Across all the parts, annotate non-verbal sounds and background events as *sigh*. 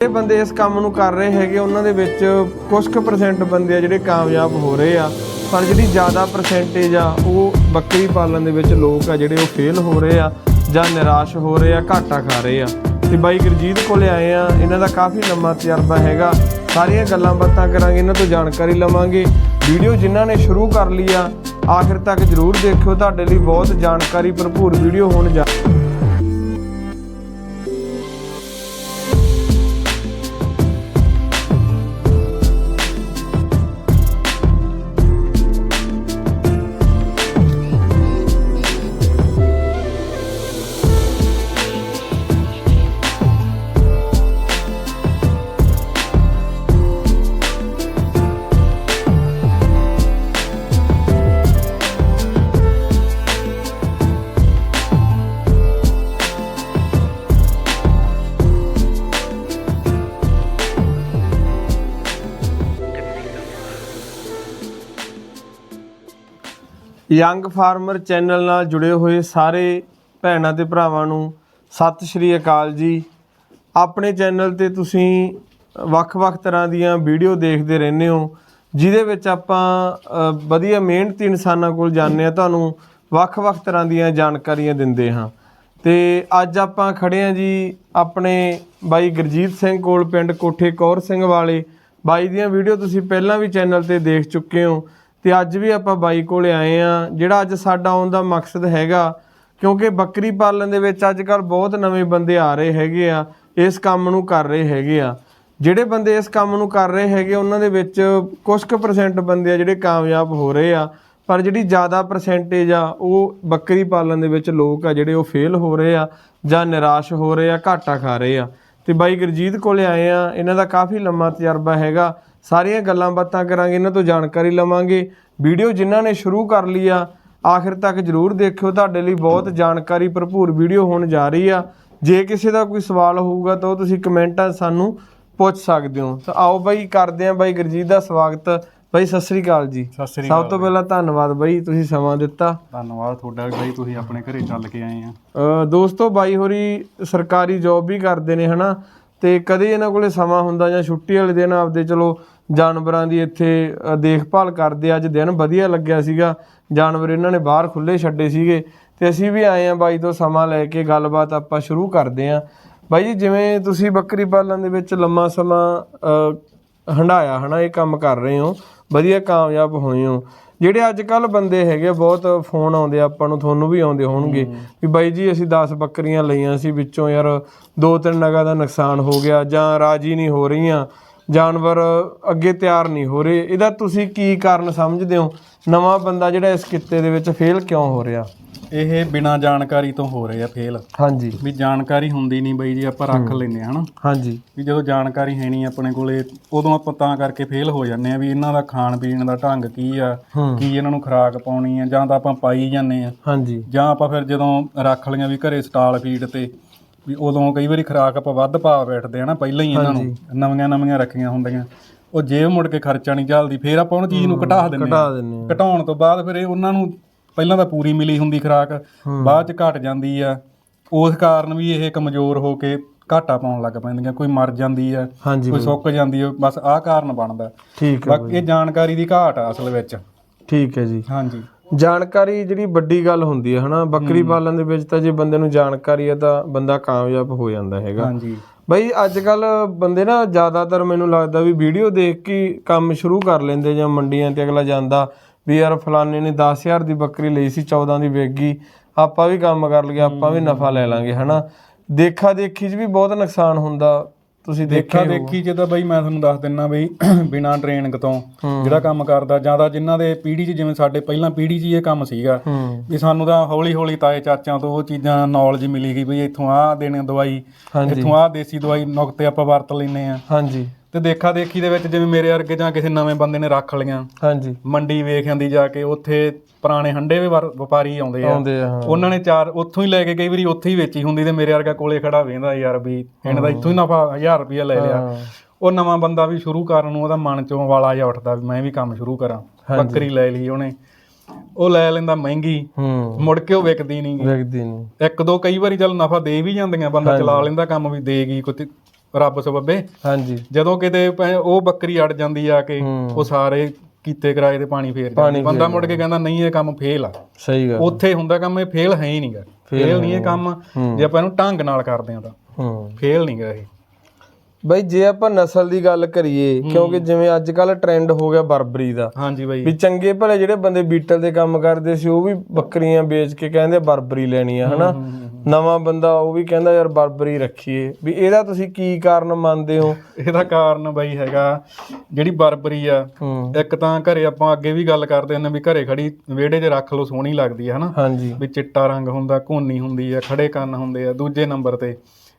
ਇਹ ਬੰਦੇ ਇਸ ਕੰਮ ਨੂੰ ਕਰ ਰਹੇ ਹੈਗੇ, ਉਹਨਾਂ ਦੇ ਵਿੱਚ ਕੁਝ ਕੁ ਪਰਸੈਂਟ ਬੰਦੇ ਆ ਜਿਹੜੇ ਕਾਮਯਾਬ ਹੋ ਰਹੇ ਆ। ਪਰ ਜਿਹੜੀ ਜ਼ਿਆਦਾ ਪਰਸੈਂਟੇਜ ਆ, ਉਹ ਬੱਕਰੀ ਪਾਲਣ ਦੇ ਵਿੱਚ ਲੋਕ ਆ ਜਿਹੜੇ ਉਹ ਫੇਲ ਹੋ ਰਹੇ ਆ ਜਾਂ ਨਿਰਾਸ਼ ਹੋ ਰਹੇ ਆ, ਘਾਟਾ ਖਾ ਰਹੇ ਆ। ਤੇ ਬਾਈ ਗੁਰਜੀਤ ਕੋਲੇ ਆਏ ਆ, ਇਹਨਾਂ ਦਾ ਕਾਫੀ ਲੰਮਾ ਤਜਰਬਾ ਹੈਗਾ। ਸਾਰੀਆਂ ਗੱਲਾਂ ਬਾਤਾਂ ਕਰਾਂਗੇ, ਇਹਨਾਂ ਤੋਂ ਜਾਣਕਾਰੀ ਲਵਾਂਗੇ। ਵੀਡੀਓ ਜਿਨ੍ਹਾਂ ਨੇ ਸ਼ੁਰੂ ਕਰ ਲਈ ਆ, ਆਖਿਰ ਤੱਕ ਜਰੂਰ ਦੇਖਿਓ। ਤੁਹਾਡੇ ਲਈ ਬਹੁਤ ਜਾਣਕਾਰੀ ਭਰਪੂਰ ਵੀਡੀਓ ਹੋਣ ਜਾ ਯੰਗ ਫਾਰਮਰ ਚੈਨਲ ਨਾਲ ਜੁੜੇ ਹੋਏ ਸਾਰੇ ਭੈਣਾਂ ਤੇ ਭਰਾਵਾਂ ਨੂੰ ਸਤਿ ਸ਼੍ਰੀ ਅਕਾਲ ਜੀ। ਆਪਣੇ ਚੈਨਲ ਤੇ ਤੁਸੀਂ ਵੱਖ-ਵੱਖ ਤਰ੍ਹਾਂ ਦੀਆਂ ਵੀਡੀਓ ਦੇਖਦੇ ਰਹਿੰਦੇ ਹੋ, ਜਿਹਦੇ ਵਿੱਚ ਆਪਾਂ ਵਧੀਆ ਮਿਹਨਤੀ ਇਨਸਾਨਾਂ ਕੋਲ ਜਾਂਦੇ ਆ ਤੁਹਾਨੂੰ ਵੱਖ-ਵੱਖ ਤਰ੍ਹਾਂ ਦੀਆਂ ਜਾਣਕਾਰੀਆਂ ਦਿੰਦੇ ਹਾਂ। ਤੇ ਅੱਜ ਆਪਾਂ ਖੜੇ ਆ ਜੀ ਆਪਣੇ ਬਾਈ ਗੁਰਜੀਤ ਸਿੰਘ ਕੋਲ, ਪਿੰਡ ਕੋਠੇ ਕੌਰ ਸਿੰਘ ਵਾਲੇ। ਬਾਈ ਦੀਆਂ ਵੀਡੀਓ ਤੁਸੀਂ ਪਹਿਲਾਂ ਵੀ ਚੈਨਲ ਤੇ ਦੇਖ ਚੁੱਕੇ ਹੋ। ਤੇ ਅੱਜ ਵੀ ਆਪਾਂ ਬਾਈ ਕੋਲੇ ਆਏ ਆ ਜਿਹੜਾ ਅੱਜ ਸਾਡਾ ਆਉਣ ਦਾ ਮਕਸਦ ਹੈਗਾ। ਕਿਉਂਕਿ ਬੱਕਰੀ ਪਾਲਣ ਦੇ ਵਿੱਚ ਅੱਜ ਕੱਲ ਬਹੁਤ ਨਵੇਂ ਬੰਦੇ ਆ ਰਹੇ ਹੈਗੇ ਆ, ਇਸ ਕੰਮ ਨੂੰ ਕਰ ਰਹੇ ਹੈਗੇ ਆ। ਜਿਹੜੇ ਬੰਦੇ ਇਸ ਕੰਮ ਨੂੰ ਕਰ ਰਹੇ ਹੈਗੇ, ਉਹਨਾਂ ਦੇ ਵਿੱਚ ਕੁਝ ਕੁ ਪਰਸੈਂਟ ਬੰਦੇ ਆ ਜਿਹੜੇ ਕਾਮਯਾਬ ਹੋ ਰਹੇ ਆ। ਪਰ ਜਿਹੜੀ ਜ਼ਿਆਦਾ ਪਰਸੈਂਟੇਜ ਆ, ਉਹ ਬੱਕਰੀ ਪਾਲਣ ਦੇ ਵਿੱਚ ਲੋਕ ਆ ਜਿਹੜੇ ਉਹ ਫੇਲ ਹੋ ਰਹੇ ਆ ਜਾਂ ਨਿਰਾਸ਼ ਹੋ ਰਹੇ ਆ, ਘਾਟਾ ਖਾ ਰਹੇ ਆ। ਤੇ ਬਾਈ ਗੁਰਜੀਤ ਕੋਲੇ ਆਏ ਆ, ਇਹਨਾਂ ਦਾ ਕਾਫੀ ਲੰਮਾ ਤਜਰਬਾ ਹੈਗਾ। ਸਾਰੀਆਂ ਗੱਲਾਂ ਬਾਤਾਂ ਕਰਾਂਗੇ ਇਹਨਾਂ ਤੋਂ ਜਾਣਕਾਰੀ ਲਵਾਂਗੇ। ਵੀਡੀਓ ਜਿਨ੍ਹਾਂ ਨੇ ਸ਼ੁਰੂ ਕਰ ਲਈ ਆ ਆਖਿਰ ਤੱਕ ਜਰੂਰ ਦੇਖਿਓ। ਤੁਹਾਡੇ ਲਈ ਬਹੁਤ ਜਾਣਕਾਰੀ ਭਰਪੂਰ ਵੀਡੀਓ ਹੋਣ ਜਾ ਰਹੀ ਆ। ਜੇ ਕਿਸੇ ਦਾ ਕੋਈ ਸਵਾਲ ਹੋਊਗਾ ਤਾਂ ਉਹ ਤੁਸੀਂ ਕਮੈਂਟਾਂ ਸਾਨੂੰ ਪੁੱਛ ਸਕਦੇ ਹੋ। ਤਾਂ ਆਓ ਬਾਈ ਕਰਦੇ ਆਂ ਬਾਈ ਗੁਰਜੀਤ ਦਾ ਸਵਾਗਤ। ਬਾਈ ਸਤਿ ਸ੍ਰੀ ਅਕਾਲ ਜੀ। ਸਤਿ ਸ੍ਰੀ ਸਭ ਤੋਂ ਪਹਿਲਾਂ ਧੰਨਵਾਦ ਬਾਈ ਤੁਸੀਂ ਸਮਾਂ ਦਿੱਤਾ। ਧੰਨਵਾਦ ਤੁਹਾਡਾ ਵੀ ਬਾਈ ਤੁਸੀਂ ਆਪਣੇ ਘਰੇ ਚੱਲ ਕੇ ਆਏ ਆ। ਦੋਸਤੋ ਬਾਈ ਹੋਰੀ ਸਰਕਾਰੀ ਜੌਬ ਵੀ ਕਰਦੇ ਨੇ ਹਨਾ? ਤੇ ਕਦੇ ਇਹਨਾਂ ਕੋਲੇ ਸਮਾਂ ਹੁੰਦਾ ਜਾਂ ਛੁੱਟੀ ਵਾਲੇ ਦਿਨ ਆਪਦੇ ਚਲੋ ਜਾਨਵਰਾਂ ਦੀ ਇੱਥੇ ਦੇਖਭਾਲ ਕਰਦੇ ਅੱਜ ਦਿਨ ਵਧੀਆ ਲੱਗਿਆ ਸੀਗਾ। ਜਾਨਵਰ ਇਹਨਾਂ ਨੇ ਬਾਹਰ ਖੁੱਲੇ ਛੱਡੇ ਸੀਗੇ। ਤੇ ਅਸੀਂ ਵੀ ਆਏ ਆ ਬਾਈ ਤੋਂ ਸਮਾਂ ਲੈ ਕੇ ਗੱਲਬਾਤ ਆਪਾਂ ਸ਼ੁਰੂ ਕਰਦੇ ਆ ਬਾਈ ਜੀ ਜਿਵੇਂ ਤੁਸੀਂ ਬੱਕਰੀ ਪਾਲਣ ਦੇ ਵਿੱਚ ਲੰਮਾ ਸਮਾਂ ਅ, ਹੰਡਾਇਆ ਹਨਾ ਇਹ ਕੰਮ ਕਰ ਰਹੇ ਹੋ ਵਧੀਆ ਕਾਮਯਾਬ ਹੋਏ ਹੋ। ਜਿਹੜੇ ਅੱਜ ਕੱਲ ਬੰਦੇ ਹੈਗੇ ਬਹੁਤ ਫੋਨ ਆਉਂਦੇ ਆਪਾਂ ਨੂੰ ਤੁਹਾਨੂੰ ਵੀ ਆਉਂਦੇ ਹੋਣਗੇ। ਵੀ ਬਾਈ ਜੀ ਅਸੀਂ 10 ਬੱਕਰੀਆਂ ਲਈਆਂ ਸੀ ਵਿੱਚੋਂ ਯਾਰ ਦੋ ਤਿੰਨ ਨਗਾਂ ਦਾ ਨੁਕਸਾਨ ਹੋ ਗਿਆ ਜਾਂ ਰਾਜੀ ਨਹੀਂ ਹੋ ਰਹੀਆਂ। ਜਾਨਵਰ ਅੱਗੇ ਤਿਆਰ ਨਹੀਂ ਹੋ ਰਹੇ। ਇਹਦਾ ਤੁਸੀਂ ਕੀ ਕਾਰਨ ਸਮਝਦੇ ਹੋ? ਨਵਾਂ ਬੰਦਾ ਜਿਹੜਾ ਇਸ ਕਿੱਤੇ ਦੇ ਵਿੱਚ ਫੇਲ ਕਿਉਂ ਹੋ ਰਿਹਾ? ਇਹ ਬਿਨਾ ਜਾਣਕਾਰੀ ਤੋਂ ਹੋ ਰਹੇ ਆ ਫੇਲ। ਹਾਂਜੀ। ਵੀ ਜਾਣਕਾਰੀ ਹੁੰਦੀ ਨਹੀਂ ਬਾਈ ਜੀ ਆਪਾਂ ਰੱਖ ਲੈਨੇ ਹਨਾ? ਹਾਂਜੀ। ਵੀ ਜਦੋਂ ਜਾਣਕਾਰੀ ਹੈ ਨਹੀਂ ਆਪਣੇ ਕੋਲੇ ਉਦੋਂ ਆਪਾਂ ਤਾਂ ਕਰਕੇ ਫੇਲ ਹੋ ਜਾਂਦੇ ਆ ਵੀ ਇਹਨਾਂ ਦਾ ਖਾਣ ਪੀਣ ਦਾ ਢੰਗ ਕੀ ਆ ਕੀ ਇਹਨਾਂ ਨੂੰ ਖੁਰਾਕ ਪਾਉਣੀ ਆ ਜਾਂ ਤਾਂ ਆਪਾਂ ਪਾਈ ਜਾਂਦੇ ਆ ਹਾਂਜੀ। ਜਾਂ ਆਪਾਂ ਫਿਰ ਜਦੋਂ ਰੱਖ ਲਈਆਂ ਵੀ ਘਰੇ ਸਟਾਲ ਫੀਡ ਤੇ ਵੀ ਉਦੋਂ ਕਈ ਵਾਰੀ ਖੁਰਾਕ ਆਪਾਂ ਵੱਧ ਪਾ ਬੈਠਦੇ ਆ ਨਾ ਪਹਿਲਾਂ ਹੀ ਇਹਨਾਂ ਨੂੰ ਨਵੀਆਂ ਨਵੀਆਂ ਰੱਖੀਆਂ ਹੁੰਦੀਆਂ। ਉਹ ਜੇ ਮੁੜ ਕੇ ਖਰਚਾ ਨਹੀਂ ਚੱਲਦੀ ਫਿਰ ਆਪਾਂ ਉਹਨਾਂ ਚੀਜ਼ ਨੂੰ ਘਟਾ ਦਿੰਦੇ ਆ ਘਟਾ ਘਟਾਉਣ ਤੋਂ ਬਾਅਦ ਫਿਰ ਇਹ ਉਹਨਾਂ ਨੂੰ ਪਹਿਲਾਂ ਤਾਂ ਪੂਰੀ ਮਿਲੀ ਹੁੰਦੀ ਖੁਰਾਕ ਬਾਅਦ ਚ ਘਟ ਜਾਂਦੀ ਆ। ਉਸ ਕਾਰਨ ਵੀ ਇਹ ਕਮਜ਼ੋਰ ਹੋ ਕੇ ਘਾਟਾ ਪਾਉਣ ਲੱਗ ਪੈਂਦੀਆਂ ਕੋਈ ਮਰ ਜਾਂਦੀ ਆ ਕੋਈ ਸੁੱਕ ਜਾਂਦੀ ਆ ਬਸ ਆਹ ਕਾਰਨ ਬਣਦਾ। ਠੀਕ ਹੈ ਬਾਕੀ ਇਹ ਜਾਣਕਾਰੀ ਦੀ ਘਾਟ ਆ ਅਸਲ ਵਿੱਚ। ਠੀਕ ਹੈ ਜੀ। ਹਾਂਜੀ। ਜਾਣਕਾਰੀ ਜਿਹੜੀ ਵੱਡੀ ਗੱਲ ਹੁੰਦੀ ਹੈ ਹਨਾ? ਬੱਕਰੀ ਪਾਲਣ ਦੇ ਵਿੱਚ ਤਾਂ ਜੇ ਬੰਦੇ ਨੂੰ ਜਾਣਕਾਰੀ ਹੈ ਤਾਂ ਬੰਦਾ ਕਾਮਯਾਬ ਹੋ ਜਾਂਦਾ ਹੈਗਾ। ਹਾਂਜੀ। ਬਈ ਅੱਜ ਕੱਲ ਬੰਦੇ ਨਾ ਜ਼ਿਆਦਾਤਰ ਮੈਨੂੰ ਲੱਗਦਾ ਵੀ ਵੀਡੀਓ ਦੇਖ ਕੇ ਹੀ ਕੰਮ ਸ਼ੁਰੂ ਕਰ ਲੈਂਦੇ ਜਾਂ ਮੰਡੀਆਂ ਤੇ ਅਗਲਾ ਜਾਂਦਾ ਵੀ ਯਾਰ ਫਲਾਣੇ ਨੇ 10000 ਦੀ ਬੱਕਰੀ ਲਈ ਸੀ 14 ਦੀ ਵਿਕ ਗਈ ਆਪਾਂ ਵੀ ਕੰਮ ਕਰ ਲਈਏ ਆਪਾਂ ਵੀ ਨਫਾ ਲੈ ਲਾਂਗੇ ਹਨਾ? ਦੇਖਾ ਦੇਖੀ 'ਚ ਵੀ ਬਹੁਤ ਨੁਕਸਾਨ ਹੁੰਦਾ। ਤੁਸੀਂ ਦੇਖਾ ਦੇਖਿਆ ਦੇਖੀ ਚ ਤਾਂ ਬਈ ਮੈਂ ਤੁਹਾਨੂੰ ਦੱਸ ਦਿੰਨਾ ਬਈ ਬਿਨਾ ਟ੍ਰੇਨਿੰਗ ਤੋਂ ਜਿਹੜਾ ਕੰਮ ਕਰਦਾ ਜ਼ਿਆਦਾ ਜਿਨ੍ਹਾਂ ਦੇ ਪੀੜ੍ਹੀ 'ਚ ਜਿਵੇਂ ਸਾਡੇ ਪਹਿਲਾਂ ਪੀੜ੍ਹੀ 'ਚ ਹੀ ਇਹ ਕੰਮ ਸੀਗਾ ਹੂੰ। ਵੀ ਸਾਨੂੰ ਤਾਂ ਹੌਲੀ ਹੌਲੀ ਤਾਏ ਚਾਚਿਆਂ ਤੋਂ ਉਹ ਚੀਜ਼ਾਂ ਨੌਲੇਜ ਮਿਲੀ ਗਈ ਬਈ ਇੱਥੋਂ ਆਹ ਦੇਣੇ ਦਵਾਈ ਹਾਂਜੀ। ਇੱਥੋਂ ਆਹ ਦੇਸੀ ਦਵਾਈ ਨੁਕਤੇ ਆਪਾਂ ਵਰਤ ਲੈਨੇ ਆ ਹਾਂਜੀ। ਤੇ ਦੇਖਾ ਦੇਖੀ ਦੇ ਵਿੱਚ ਜਿਵੇਂ ਮੇਰੇ ਵਰਗੇ ਜਾਂ ਕਿਸੇ ਨਵੇਂ ਬੰਦੇ ਨੇ ਰੱਖ ਲਈਆਂ। ਹਾਂਜੀ। ਮੰਡੀ ਵੇਖ ਆਂਦੀ ਜਾ ਕੇ ਉੱਥੇ ਪੁਰਾਣੇ ਹੰਡੇ ਵੀ ਵਰ- ਵਪਾਰੀ ਆਉਂਦੇ ਆ। ਆਉਂਦੇ ਆ ਹਾਂ। ਉਹਨਾਂ ਨੇ ਚਾਰ ਉੱਥੋਂ ਹੀ ਲੈ ਕੇ ਕਈ ਵਾਰੀ ਉੱਥੇ ਹੀ ਵੇਚੀ ਹੁੰਦੀ ਤੇ ਮੇਰੇ ਵਰਗਾ ਕੋਲੇ ਖੜਾ ਵੇਂਦਾ ਯਾਰ ਵੀ ਇਹਨਾਂ ਦਾ ਇੱਥੋਂ ਹੀ ਨਫਾ 1000 ਰੁਪਇਆ ਲੈ ਲਿਆ। ਉਹ ਨਵਾਂ ਬੰਦਾ ਵੀ ਸ਼ੁਰੂ ਕਰਨ ਨੂੰ ਉਹਦਾ ਮਨ ਚੋਂ ਵਾਲਾ ਜਿਹਾ ਉੱਠਦਾ ਵੀ ਮੈਂ ਵੀ ਕੰਮ ਸ਼ੁਰੂ ਕਰਾਂ। ਬੱਕਰੀ ਲੈ ਲਈ ਉਹਨੇ। ਉਹ ਲੈ ਲੈਂਦਾ ਮਹਿੰਗੀ। ਹੂੰ। ਮੁੜ ਕੇ ਉਹ ਵਿਕਦੀ ਨਹੀਂ ਵੇਖਦੀ ਨਹੀਂ ਇੱਕ ਦੋ ਕਈ ਵਾਰੀ ਚੱਲ ਨਫਾ ਦੇ ਵੀ ਜਾਂਦੀਆਂ ਬੰਦਾ ਚਲਾ ਲੈਂਦਾ ਕੰਮ ਵੀ ਦੇਗੀ ਕੋਈ ਰੱਬ ਸਬੱਬੇ। ਹਾਂਜੀ। ਜਦੋਂ ਕਿਤੇ ਉਹ ਬੱਕਰੀ ਅੜ ਜਾਂਦੀ ਆ ਕੇ ਉਹ ਸਾਰੇ ਕੀਤੇ ਕਿਰਾਏ ਤੇ ਪਾਣੀ ਫੇਰ ਜਾਂਦੇ। ਬੰਦਾ ਮੁੜ ਕੇ ਕਹਿੰਦਾ ਨਹੀਂ ਇਹ ਕੰਮ ਫੇਲ ਆ। ਸਹੀ ਗੱਲ। ਉੱਥੇ ਹੁੰਦਾ ਕੰਮ ਇਹ ਫੇਲ ਹੈ ਹੀ ਨਹੀਂਗਾ ਫੇਲ ਨਹੀਂ ਇਹ ਕੰਮ। ਜੇ ਆਪਾਂ ਇਹਨੂੰ ਢੰਗ ਨਾਲ ਕਰਦੇ ਆ ਤਾਂ। ਹੂੰ। ਫੇਲ ਨਹੀਂਗਾ ਇਹ। ਬਈ ਜੇ ਆਪਾਂ ਨਸਲ ਦੀ ਗੱਲ ਕਰੀਏ ਕਿਉਂਕਿ ਜਿਵੇਂ ਅੱਜ ਕੱਲ ਟ੍ਰੈਂਡ ਹੋ ਗਿਆ ਬਰਬਰੀ ਦਾ। ਹਾਂਜੀ ਬਾਈ। ਵੀ ਚੰਗੇ ਭਲੇ ਜਿਹੜੇ ਬੰਦੇ ਬੀਟਲ ਦੇ ਕੰਮ ਕਰਦੇ ਸੀ ਉਹ ਵੀ ਬੱਕਰੀਆਂ ਵੇਚ ਕੇ ਕਹਿੰਦੇ ਬਰਬਰੀ ਲੈਣੀ ਆ ਹਨਾ? ਨਵਾਂ ਬੰਦਾ ਉਹ ਵੀ ਕਹਿੰਦਾ ਯਾਰ ਬਰਬਰੀ ਰੱਖੀਏ। ਵੀ ਇਹਦਾ ਤੁਸੀਂ ਕੀ ਕਾਰਨ ਮੰਨਦੇ ਹੋ? ਇਹਦਾ ਕਾਰਨ ਬਾਈ ਹੈਗਾ ਜਿਹੜੀ ਬਰਬਰੀ ਆ ਹੂੰ। ਇੱਕ ਤਾਂ ਘਰੇ ਆਪਾਂ ਅੱਗੇ ਵੀ ਗੱਲ ਕਰਦੇ ਹੁੰਦੇ ਵੀ ਘਰੇ ਖੜੀ ਵਿਹੜੇ 'ਚ ਰੱਖ ਲਓ ਸੋਹਣੀ ਲੱਗਦੀ ਆ ਹਨਾ? ਹਾਂਜੀ। ਵੀ ਚਿੱਟਾ ਰੰਗ ਹੁੰਦਾ ਘੋਨੀ ਹੁੰਦੀ ਆ ਖੜੇ ਕੰਨ ਹੁੰਦੇ ਆ ਦੂਜੇ ਨੰਬਰ ਤੇ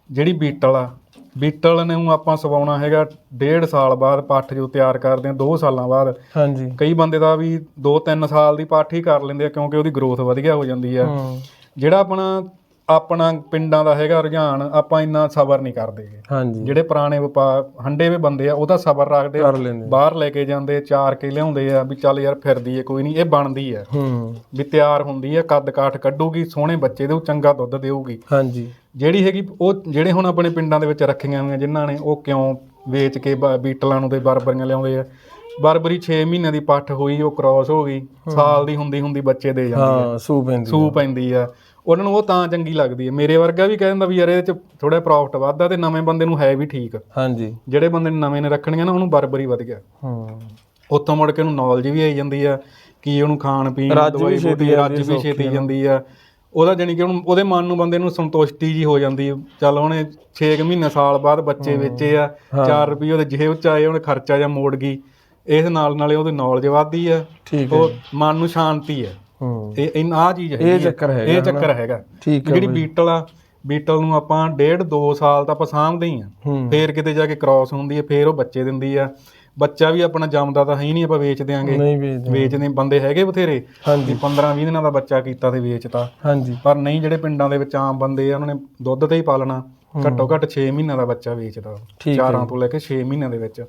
ਜਿਹੜੀ ਬੀਟਲ ਆ ਬੀਟਲ ਨੂੰ ਆਪਾਂ ਸਵਾਉਣਾ ਹੈਗਾ ਡੇਢ ਸਾਲ ਬਾਅਦ ਪੱਠ ਜੋ ਤਿਆਰ ਕਰਦੇ ਆ 2 ਸਾਲਾਂ ਬਾਅਦ। ਹਾਂਜੀ। ਕਈ ਬੰਦੇ ਦਾ ਵੀ 2-3 ਸਾਲ ਦੀ ਪੱਠ ਹੀ ਕਰ ਲੈਂਦੇ ਆ ਕਿਉਂਕਿ ਉਹਦੀ ਗਰੋਥ ਵਧੀਆ ਹੋ ਜਾਂਦੀ ਆ। ਹੂੰ। ਜਿਹੜਾ ਆਪਣਾ ਆਪਣਾ ਪਿੰਡਾਂ ਦਾ ਹੈਗਾ ਰੁਝਾਨ ਆਪਾਂ ਇੰਨਾ ਸਬਰ ਨਹੀਂ ਕਰਦੇ ਗੇ। ਹਾਂਜੀ। ਜਿਹੜੇ ਪੁਰਾਣੇ ਵਪਾਰ ਹੰਡੇ ਵੇ ਬੰਦੇ ਆ ਉਹਦਾ ਸਬਰ ਰੱਖਦੇ ਆ। ਕਰ ਲੈਂਦੇ ਬਾਹਰ ਲੈ ਕੇ ਜਾਂਦੇ ਚਾਰ ਕੇ ਲਿਆਉਂਦੇ ਆ ਵੀ ਚੱਲ ਯਾਰ ਫਿਰਦੀ ਏ ਕੋਈ ਨਹੀਂ ਇਹ ਬਣਦੀ ਆ ਹੂੰ। ਵੀ ਤਿਆਰ ਹੁੰਦੀ ਆ ਕੱਦ ਕਾਠ ਕੱਢੂਗੀ ਸੋਹਣੇ ਬੱਚੇ ਦੇ ਚੰਗਾ ਦੁੱਧ ਦੇਊਗੀ। ਹਾਂਜੀ। ਜਿਹੜੀ ਹੈਗੀ ਉਹ ਜਿਹੜੇ ਹੁਣ ਆਪਣੇ ਪਿੰਡਾਂ ਦੇ ਵਿੱਚ ਰੱਖੀਆਂ ਹੋਈਆਂ ਜਿਨ੍ਹਾਂ ਨੇ ਉਹ ਕਿਉਂ ਵੇਚ ਕੇ ਬ- ਬੀਟਲਾਂ ਨੂੰ ਤੇ ਬਰਬਰੀਆਂ ਲਿਆਉਂਦੇ ਆ? ਬਰਬਰੀ 6 ਮਹੀਨਿਆਂ ਦੀ ਪੱਠ ਹੋਈ ਉਹ ਕ੍ਰਾਸ ਹੋ ਗਈ ਸਾਲ ਦੀ ਹੁੰਦੀ ਹੁੰਦੀ ਬੱਚੇ ਦੇ ਜਾਂਦੀ ਆ ਹਾਂ ਸੂ ਪੈਂਦੀ ਸੂ ਪੈਂਦੀ ਆ। ਉਹਨਾਂ ਨੂੰ ਉਹ ਤਾਂ ਚੰਗੀ ਲੱਗਦੀ ਹੈ। ਮੇਰੇ ਵਰਗਾ ਵੀ ਕਹਿੰਦਾ ਵੀ ਯਾਰ ਇਹਦੇ ਚ ਥੋੜਾ ਪ੍ਰੋਫਿਟ ਵੱਧਦਾ ਤੇ ਨਵੇਂ ਬੰਦੇ ਨੂੰ ਹੈ ਵੀ ਠੀਕ। ਹਾਂਜੀ। ਜਿਹੜੇ ਬੰਦੇ ਨੇ ਨਵੇਂ ਨੇ ਰੱਖਣੀਆਂ ਨਾ ਉਹਨੂੰ ਬਰਬਰੀ ਵਧ ਗਿਆ। ਹੂੰ। ਉੱਥੋਂ ਮੁੜ ਕੇ ਉਹਨੂੰ ਨੌਲੇਜ ਵੀ ਆਈ ਜਾਂਦੀ ਆ ਕੀ ਉਹਨੂੰ ਖਾਣ ਪੀਣ ਦਵਾਈ ਛੇਤੀ ਬੂਟੀ ਰੱਜ ਵੀ ਛੇਤੀ ਜਾਂਦੀ ਆ। ਉਹਦਾ ਜਾਨੀ ਕਿ ਉਹਨੂੰ ਉਹਦੇ ਮਨ ਨੂੰ ਬੰਦੇ ਨੂੰ ਸੰਤੁਸ਼ਟੀ ਜੀ ਹੋ ਜਾਂਦੀ। ਚੱਲ ਉਹਨੇ 6 ਮਹੀਨੇ ਸਾਲ ਬਾਅਦ ਬੱਚੇ ਵੇਚੇ ਆ 4 ਰੁਪਏ ਉਹਦੇ ਜੇਬ ਚ ਆਏ ਉਹਨੇ ਖਰਚਾ ਜਾਂ ਮੋੜ ਗਈ। ਇਸ ਨਾਲ ਨਾਲੇ ਉਹਦੀ ਨੌਲੇਜ ਵੱਧਦੀ ਆ। ਉਹ ਮਨ ਨੂੰ ਸ਼ਾਂਤੀ ਆ। ਹੂੰ। ਇਹ ਇਹ ਆਹ ਚੀਜ਼ ਹੈਗੀ ਇਹ ਆ। ਚੱਕਰ ਹੈਗਾ ਇਹ ਚੱਕਰ ਹੈਗਾ। ਠੀਕ ਹੈ ਜਿਹੜੀ ਬੀਟਲ ਆ ਬੀਟਲ ਨੂੰ ਆਪਾਂ ਡੇਢ 2 ਸਾਲ ਤਾਂ ਆਪਾਂ ਸਾਂਭਦੇ ਹੀ ਆ। ਫੇਰ ਕਿਤੇ ਜਾ ਕੇ ਕ੍ਰਾਸ ਹੁੰਦੀ ਹੈ ਫੇਰ ਉਹ ਬੱਚੇ ਦਿੰਦੀ ਆ। ਬੱਚਾ ਵੀ ਆਪਣਾ ਜੰਮਦਾ ਤਾਂ ਹੈ ਹੀ ਨਹੀਂ ਆਪਾਂ ਵੇਚ ਨਹੀਂ ਵੇਚਦੇ ਬੰਦੇ ਹੈਗੇ ਬਥੇਰੇ। ਹਾਂਜੀ। 15 20 ਦਿਨਾਂ ਦਾ ਬੱਚਾ ਕੀਤਾ ਤੇ ਵੇਚਤਾ। ਹਾਂਜੀ। ਪਰ ਨਹੀਂ ਜਿਹੜੇ ਪਿੰਡਾਂ ਦੇ ਵਿੱਚ ਆਮ ਬੰਦੇ ਆ ਉਹਨਾਂ ਨੇ ਦੁੱਧ ਤੇ ਹੀ ਪਾਲਣਾ। ਘੱਟੋ ਘੱਟ 6 ਮਹੀਨਿਆਂ ਦਾ ਬੱਚਾ ਵੇਚਦਾ। ਚਾਰਾਂ ਤੋਂ ਲੈ ਕੇ 6 ਮਹੀਨਿਆਂ ਦੇ ਵਿੱਚ।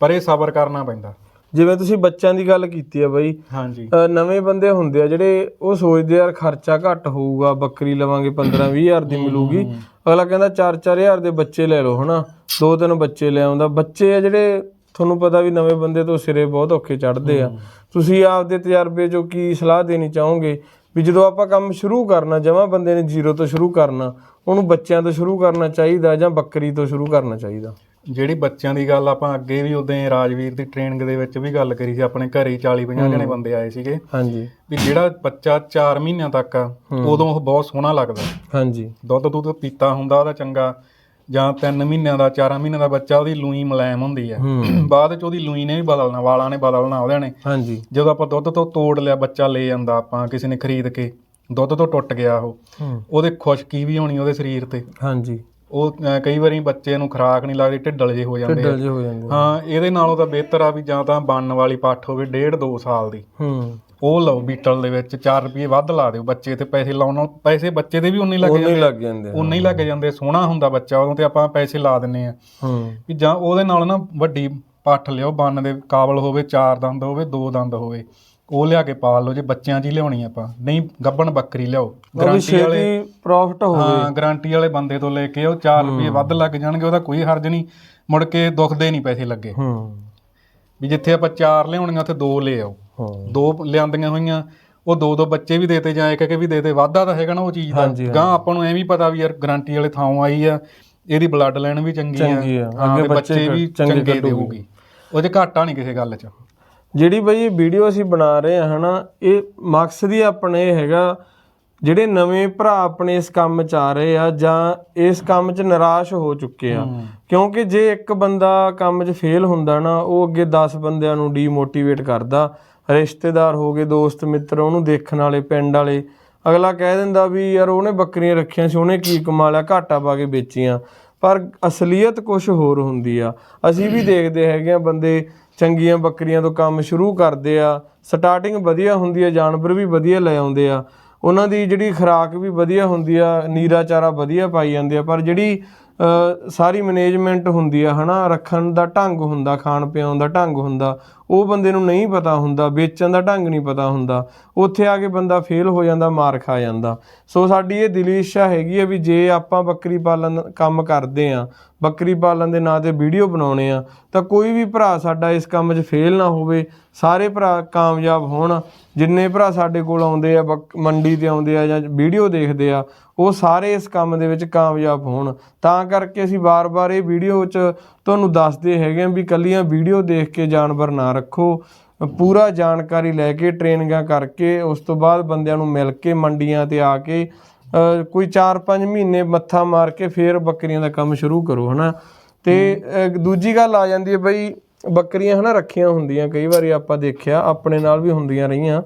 ਪਰ ਇਹ ਸਬਰ ਕਰਨਾ ਪੈਂਦਾ। ਜਿਵੇਂ ਤੁਸੀਂ ਬੱਚਿਆਂ ਦੀ ਗੱਲ ਕੀਤੀ ਆ ਬਈ ਹਾਂਜੀ। ਅ, ਨਵੇਂ ਬੰਦੇ ਹੁੰਦੇ ਆ ਜਿਹੜੇ ਉਹ ਸੋਚਦੇ ਆ ਯਾਰ ਖਰਚਾ ਘੱਟ ਹੋਊਗਾ ਬੱਕਰੀ ਲਵਾਂਗੇ 15 20000 ਦੀ ਮਿਲੂਗੀ। ਅਗਲਾ ਕਹਿੰਦਾ 4-4000 ਦੇ ਬੱਚੇ ਲੈ ਲਓ ਹਨਾ। ਦੋ ਤਿੰਨ ਬੱਚੇ ਲੈ ਆਉਂਦਾ। ਬੱਚੇ ਆ ਜਿਹੜੇ ਤੁਹਾਨੂੰ ਪਤਾ ਵੀ ਨਵੇਂ ਬੰਦੇ ਤੋਂ ਸਿਰੇ ਬਹੁਤ ਔਖੇ ਚੜ੍ਹਦੇ ਆ। ਤੁਸੀਂ ਆਪਦੇ ਤਜਰਬੇ ਚੋਂ ਕੀ ਸਲਾਹ ਦੇਣੀ ਚਾਹੋਗੇ? ਵੀ ਜਦੋਂ ਆਪਾਂ ਕੰਮ ਸ਼ੁਰੂ ਕਰਨਾ ਜਮਾਂ ਬੰਦੇ ਨੇ ਜ਼ੀਰੋ ਤੋਂ ਸ਼ੁਰੂ ਕਰਨਾ ਉਹਨੂੰ ਬੱਚਿਆਂ ਤੋਂ ਸ਼ੁਰੂ ਕਰਨਾ ਚਾਹੀਦਾ ਜਾਂ ਬੱਕਰੀ ਤੋਂ ਸ਼ੁਰੂ ਕਰਨਾ ਚਾਹੀਦਾ? ਜਿਹੜੀ ਬੱਚਿਆਂ ਦੀ ਗੱਲ ਆਪਾਂ ਅੱਗੇ ਵੀ ਉਦੋਂ ਰਾਜਵੀਰ ਦੀ ਟ੍ਰੇਨਿੰਗ ਦੇ ਵਿੱਚ ਵੀ ਗੱਲ ਕਰੀ ਸੀ ਆਪਣੇ ਘਰੇ ਹੀ 40 50 ਜਣੇ ਬੰਦੇ ਆਏ ਸੀਗੇ। ਹਾਂਜੀ। ਵੀ ਜਿਹੜਾ ਬੱਚਾ 4 ਮਹੀਨਿਆਂ ਤੱਕ ਆ ਉਦੋਂ ਉਹ ਬਹੁਤ ਸੋਹਣਾ ਲੱਗਦਾ। ਹਾਂਜੀ। ਦੁੱਧ ਦੁੱਧ ਪੀਤਾ ਹੁੰਦਾ ਉਹਦਾ ਚੰਗਾ। ਜਾਂ 3 ਮਹੀਨਿਆਂ ਦਾ 4 ਮਹੀਨਿਆਂ ਦਾ ਬੱਚਾ ਉਹਦੀ ਲੂਈ ਮੁਲਾਇਮ ਹੁੰਦੀ ਆ। ਹੂੰ। *clears throat* ਬਾਅਦ ਚ ਉਹਦੀ ਲੂਈ ਨੇ ਵੀ ਬਦਲਣਾ ਵਾਲਾਂ ਨੇ ਬਦਲਣਾ ਉਹਦੇ ਨੇ। ਹਾਂਜੀ। ਜਦੋਂ ਆਪਾਂ ਦੁੱਧ ਤੋਂ ਤੋੜ ਲਿਆ ਬੱਚਾ ਲੈ ਜਾਂਦਾ ਆਪਾਂ ਕਿਸੇ ਨੇ ਖਰੀਦ ਕੇ ਦੁੱਧ ਤੋਂ ਟੁੱਟ ਗਿਆ ਉਹ। ਉਹਦੇ ਖੁਸ਼ਕੀ ਵੀ ਹੋਣੀ ਉਹਦੇ ਸਰੀਰ ਤੇ। ਹਾਂਜੀ। ਉਹ ਅਹ, ਕਈ ਵਾਰੀ ਬੱਚੇ ਨੂੰ ਖੁਰਾਕ ਨਹੀਂ ਲੱਗਦੀ ਢਿੱਡਲ ਜੇ ਹੋ ਜਾਂਦੇ ਆ। ਢਿੱਡਲ ਹੋ ਜਾਂਦੇ ਆ। ਹਾਂ ਇਹਦੇ ਨਾਲੋਂ ਤਾਂ ਬਿਹਤਰ ਆ ਵੀ ਜਾਂ ਤਾਂ ਬਣਨ ਵਾਲੀ ਪੱਠ ਹੋਵੇ ਡੇਢ 2 ਸਾਲ ਦੀ। ਹੂੰ। ਉਹ ਲਓ ਬੀਟਲ ਦੇ ਵਿੱਚ 4 ਰੁਪਏ ਵੱਧ ਲਾ ਦਿਓ ਬੱਚੇ ਤੇ ਪੈਸੇ ਲਾਉਣ ਨਾਲ ਪੈਸੇ ਬੱਚੇ ਦੇ ਵੀ ਉਨੇ ਹੀ ਲੱਗ ਉਹਨੇ ਜਾਂਦੇ ਲੱਗ ਜਾਂਦੇ ਆ। ਉਨੇ ਹੀ ਲੱਗ ਜਾਂਦੇ ਸੋਹਣਾ ਹੁੰਦਾ ਬੱਚਾ ਉਦੋਂ ਤੇ ਆਪਾਂ ਪੈਸੇ ਲਾ ਦਿੰਨੇ ਆ। ਹੂੰ। ਵੀ ਜਾਂ ਉਹਦੇ ਨਾਲ ਨਾ ਵੱਡੀ ਪੱਠ ਲਿਓ ਬੰਨ ਦੇ ਕਾਬਲ ਹੋਵੇ ਚਾਰ ਦੰਦ ਹੋਵੇ ਦੋ ਦੰਦ ਹੋਵੇ। ਉਹ ਲਿਆ ਕੇ ਪਾਲ ਲਓ ਜੇ ਬੱਚਿਆਂ ਦੀ ਲਿਆਉਣੀ ਆਪਾਂ। ਨਹੀਂ ਗੱਬਣ ਬੱਕਰੀ ਲਿਆਓ। ਗਾਰੰਟੀ ਵਾਲੇ ਪ੍ਰੋਫਿਟ ਹੋਵੇ ਹਾਂ ਗਾਰੰਟੀ ਵਾਲੇ ਬੰਦੇ ਤੋਂ ਲੈ ਕੇ ਉਹ 4 ਰੁਪਏ ਵੱਧ ਲੱਗ ਜਾਣਗੇ ਉਹਦਾ ਕੋਈ ਹਰਜ ਨਹੀਂ। ਮੁੜ ਕੇ ਦੁਖਦੇ ਨਹੀਂ ਪੈਸੇ ਲੱਗੇ। ਹੂੰ। ਵੀ ਜਿੱਥੇ ਆਪਾਂ ਚਾਰ ਲਿਆਉਣੀਆਂ ਉੱਥੇ ਦੋ ਲੈ ਆਓ। ਹੂੰ। ਦੋ ਲਿਆਂਦੀਆਂ ਹੋਈਆਂ ਉਹ ਦੋ ਦੋ ਬੱਚੇ ਵੀ ਦੇਤੇ ਜਾਂ ਇੱਕ ਇੱਕ ਵੀ ਦੇਤੇ ਵਾਧਾ ਤਾਂ ਹੈਗਾ ਨਾ ਉਹ ਚੀਜ਼ ਦਾ। ਗਾਂ ਆਪਾਂ ਨੂੰ ਐ ਵੀ ਪਤਾ ਵੀ ਯਾਰ ਗਾਰੰਟੀ ਵਾਲੇ ਥਾਂ ਆਈ ਆ ਇਹਦੀ ਬਲੱਡ ਲਾਈਨ ਵੀ ਚੰਗੀ ਚੰਗੀ ਆ। ਅੱਗੇ ਬੱਚੇ ਵੀ ਚੰਗੇ। ਦੇਊਗੀ। ਉਹਦੇ ਘਾਟਾ ਨਹੀਂ ਕਿਸੇ ਗੱਲ 'ਚ। ਜਿਹੜੀ ਬਈ ਇਹ ਵੀਡੀਓ ਅਸੀਂ ਬਣਾ ਰਹੇ ਹਾਂ ਹਨਾ ਇਹ ਮਕਸਦ ਹੀ ਆਪਣੇ ਇਹ ਹੈਗਾ ਜਿਹੜੇ ਨਵੇਂ ਭਰਾ ਆਪਣੇ ਇਸ ਕੰਮ 'ਚ ਆ ਰਹੇ ਆ ਜਾਂ ਇਸ ਕੰਮ 'ਚ ਨਿਰਾਸ਼ ਹੋ ਚੁੱਕੇ ਆ। ਕਿਉਂਕਿ ਜੇ ਇੱਕ ਬੰਦਾ ਕੰਮ 'ਚ ਫੇਲ ਹੁੰਦਾ ਨਾ ਉਹ ਅੱਗੇ 10 ਬੰਦਿਆਂ ਨੂੰ ਡੀਮੋਟੀਵੇਟ ਕਰਦਾ। ਰਿਸ਼ਤੇਦਾਰ ਹੋ ਗਏ ਦੋਸਤ ਮਿੱਤਰ ਉਹਨੂੰ ਦੇਖਣ ਵਾਲੇ ਪਿੰਡ ਵਾਲੇ ਅਗਲਾ ਕਹਿ ਦਿੰਦਾ ਵੀ ਯਾਰ ਉਹਨੇ ਬੱਕਰੀਆਂ ਰੱਖੀਆਂ ਸੀ ਉਹਨੇ ਕੀ ਕਮਾ ਲਿਆ ਘਾਟਾ ਪਾ ਕੇ ਵੇਚੀਆਂ। ਪਰ ਅਸਲੀਅਤ ਕੁਝ ਹੋਰ ਹੁੰਦੀ ਆ। ਅਸੀਂ ਵੀ ਦੇਖਦੇ ਹੈਗੇ ਆ ਬੰਦੇ ਚੰਗੀਆਂ ਬੱਕਰੀਆਂ ਤੋਂ ਕੰਮ ਸ਼ੁਰੂ ਕਰਦੇ ਆ ਸਟਾਰਟਿੰਗ ਵਧੀਆ ਹੁੰਦੀ ਆ, ਜਾਨਵਰ ਵੀ ਵਧੀਆ ਲੈ ਆਉਂਦੇ ਆ। ਉਹਨਾਂ ਦੀ ਜਿਹੜੀ ਖੁਰਾਕ ਵੀ ਵਧੀਆ ਹੁੰਦੀ ਆ, ਨੀਰਾ ਚਾਰਾ ਵਧੀਆ ਪਾਈ ਜਾਂਦੇ ਆ, ਪਰ ਜਿਹੜੀ ਸਾਰੀ ਮੈਨੇਜਮੈਂਟ ਹੁੰਦੀ ਆ ਹਨਾ, ਰੱਖਣ ਦਾ ਢੰਗ ਹੁੰਦਾ ਖਾਣ ਪੀਣ ਦਾ ਢੰਗ ਹੁੰਦਾ ਉਹ ਬੰਦੇ ਨੂੰ ਨਹੀਂ ਪਤਾ ਹੁੰਦਾ, ਵੇਚਣ ਦਾ ਢੰਗ ਨਹੀਂ ਪਤਾ ਹੁੰਦਾ। ਉੱਥੇ ਆ ਕੇ ਬੰਦਾ ਫੇਲ ਹੋ ਜਾਂਦਾ, ਮਾਰ ਖਾ ਜਾਂਦਾ। ਸੋ ਸਾਡੀ ਇਹ ਦਿਲੀ ਇੱਛਾ ਹੈਗੀ ਹੈ ਵੀ ਜੇ ਆਪਾਂ ਬੱਕਰੀ ਪਾਲਣ ਕੰਮ ਕਰਦੇ ਆ, ਬੱਕਰੀ ਪਾਲਣ ਦੇ ਨਾਂ ਤੇ ਵੀਡੀਓ ਬਣਾਉਣੇ ਆ, ਤਾਂ ਕੋਈ ਵੀ ਭਰਾ ਸਾਡਾ ਇਸ ਕੰਮ 'ਚ ਫੇਲ ਨਾ ਹੋਵੇ। ਸਾਰੇ ਭਰਾ ਕਾਮਯਾਬ ਹੋਣ। ਜਿੰਨੇ ਭਰਾ ਸਾਡੇ ਕੋਲ ਆਉਂਦੇ ਆ, ਬੱਕ- ਮੰਡੀ ਤੇ ਆਉਂਦੇ ਆ ਜਾਂ ਵੀਡੀਓ ਦੇਖਦੇ ਆ, ਉਹ ਸਾਰੇ ਇਸ ਕੰਮ ਦੇ ਵਿੱਚ ਕਾਮਯਾਬ ਹੋਣ। ਤਾਂ ਕਰਕੇ ਅਸੀਂ ਵਾਰ-ਵਾਰ ਇਹ ਵੀਡੀਓ 'ਚ ਤੁਹਾਨੂੰ ਦੱਸਦੇ ਹੈਗੇ ਆ ਵੀ ਕੱਲੀਆਂ ਵੀਡੀਓ ਦੇਖ ਕੇ ਜਾਨਵਰ ਨਾ ਰੱਖੋ। ਪੂਰਾ ਜਾਣਕਾਰੀ ਲੈ ਕੇ ਟ੍ਰੇਨਿੰਗਾਂ ਕਰਕੇ ਉਸ ਤੋਂ ਬਾਅਦ ਬੰਦਿਆਂ ਨੂੰ ਮਿਲ ਕੇ ਮੰਡੀਆਂ ਤੇ ਆ ਕੇ ਕੋਈ 4-5 ਮਹੀਨੇ ਮੱਥਾ ਮਾਰ ਕੇ ਫੇਰ ਬੱਕਰੀਆਂ ਦਾ ਕੰਮ ਸ਼ੁਰੂ ਕਰੋ ਹਨਾ? ਤੇ ਦੂਜੀ ਗੱਲ ਆ ਜਾਂਦੀ ਹੈ ਬਈ ਬੱਕਰੀਆਂ ਹਨਾ ਰੱਖੀਆਂ ਹੁੰਦੀਆਂ। ਕਈ ਵਾਰੀ ਆਪਾਂ ਦੇਖਿਆ ਆਪਣੇ ਨਾਲ ਵੀ ਹੁੰਦੀਆਂ ਰਹੀਆਂ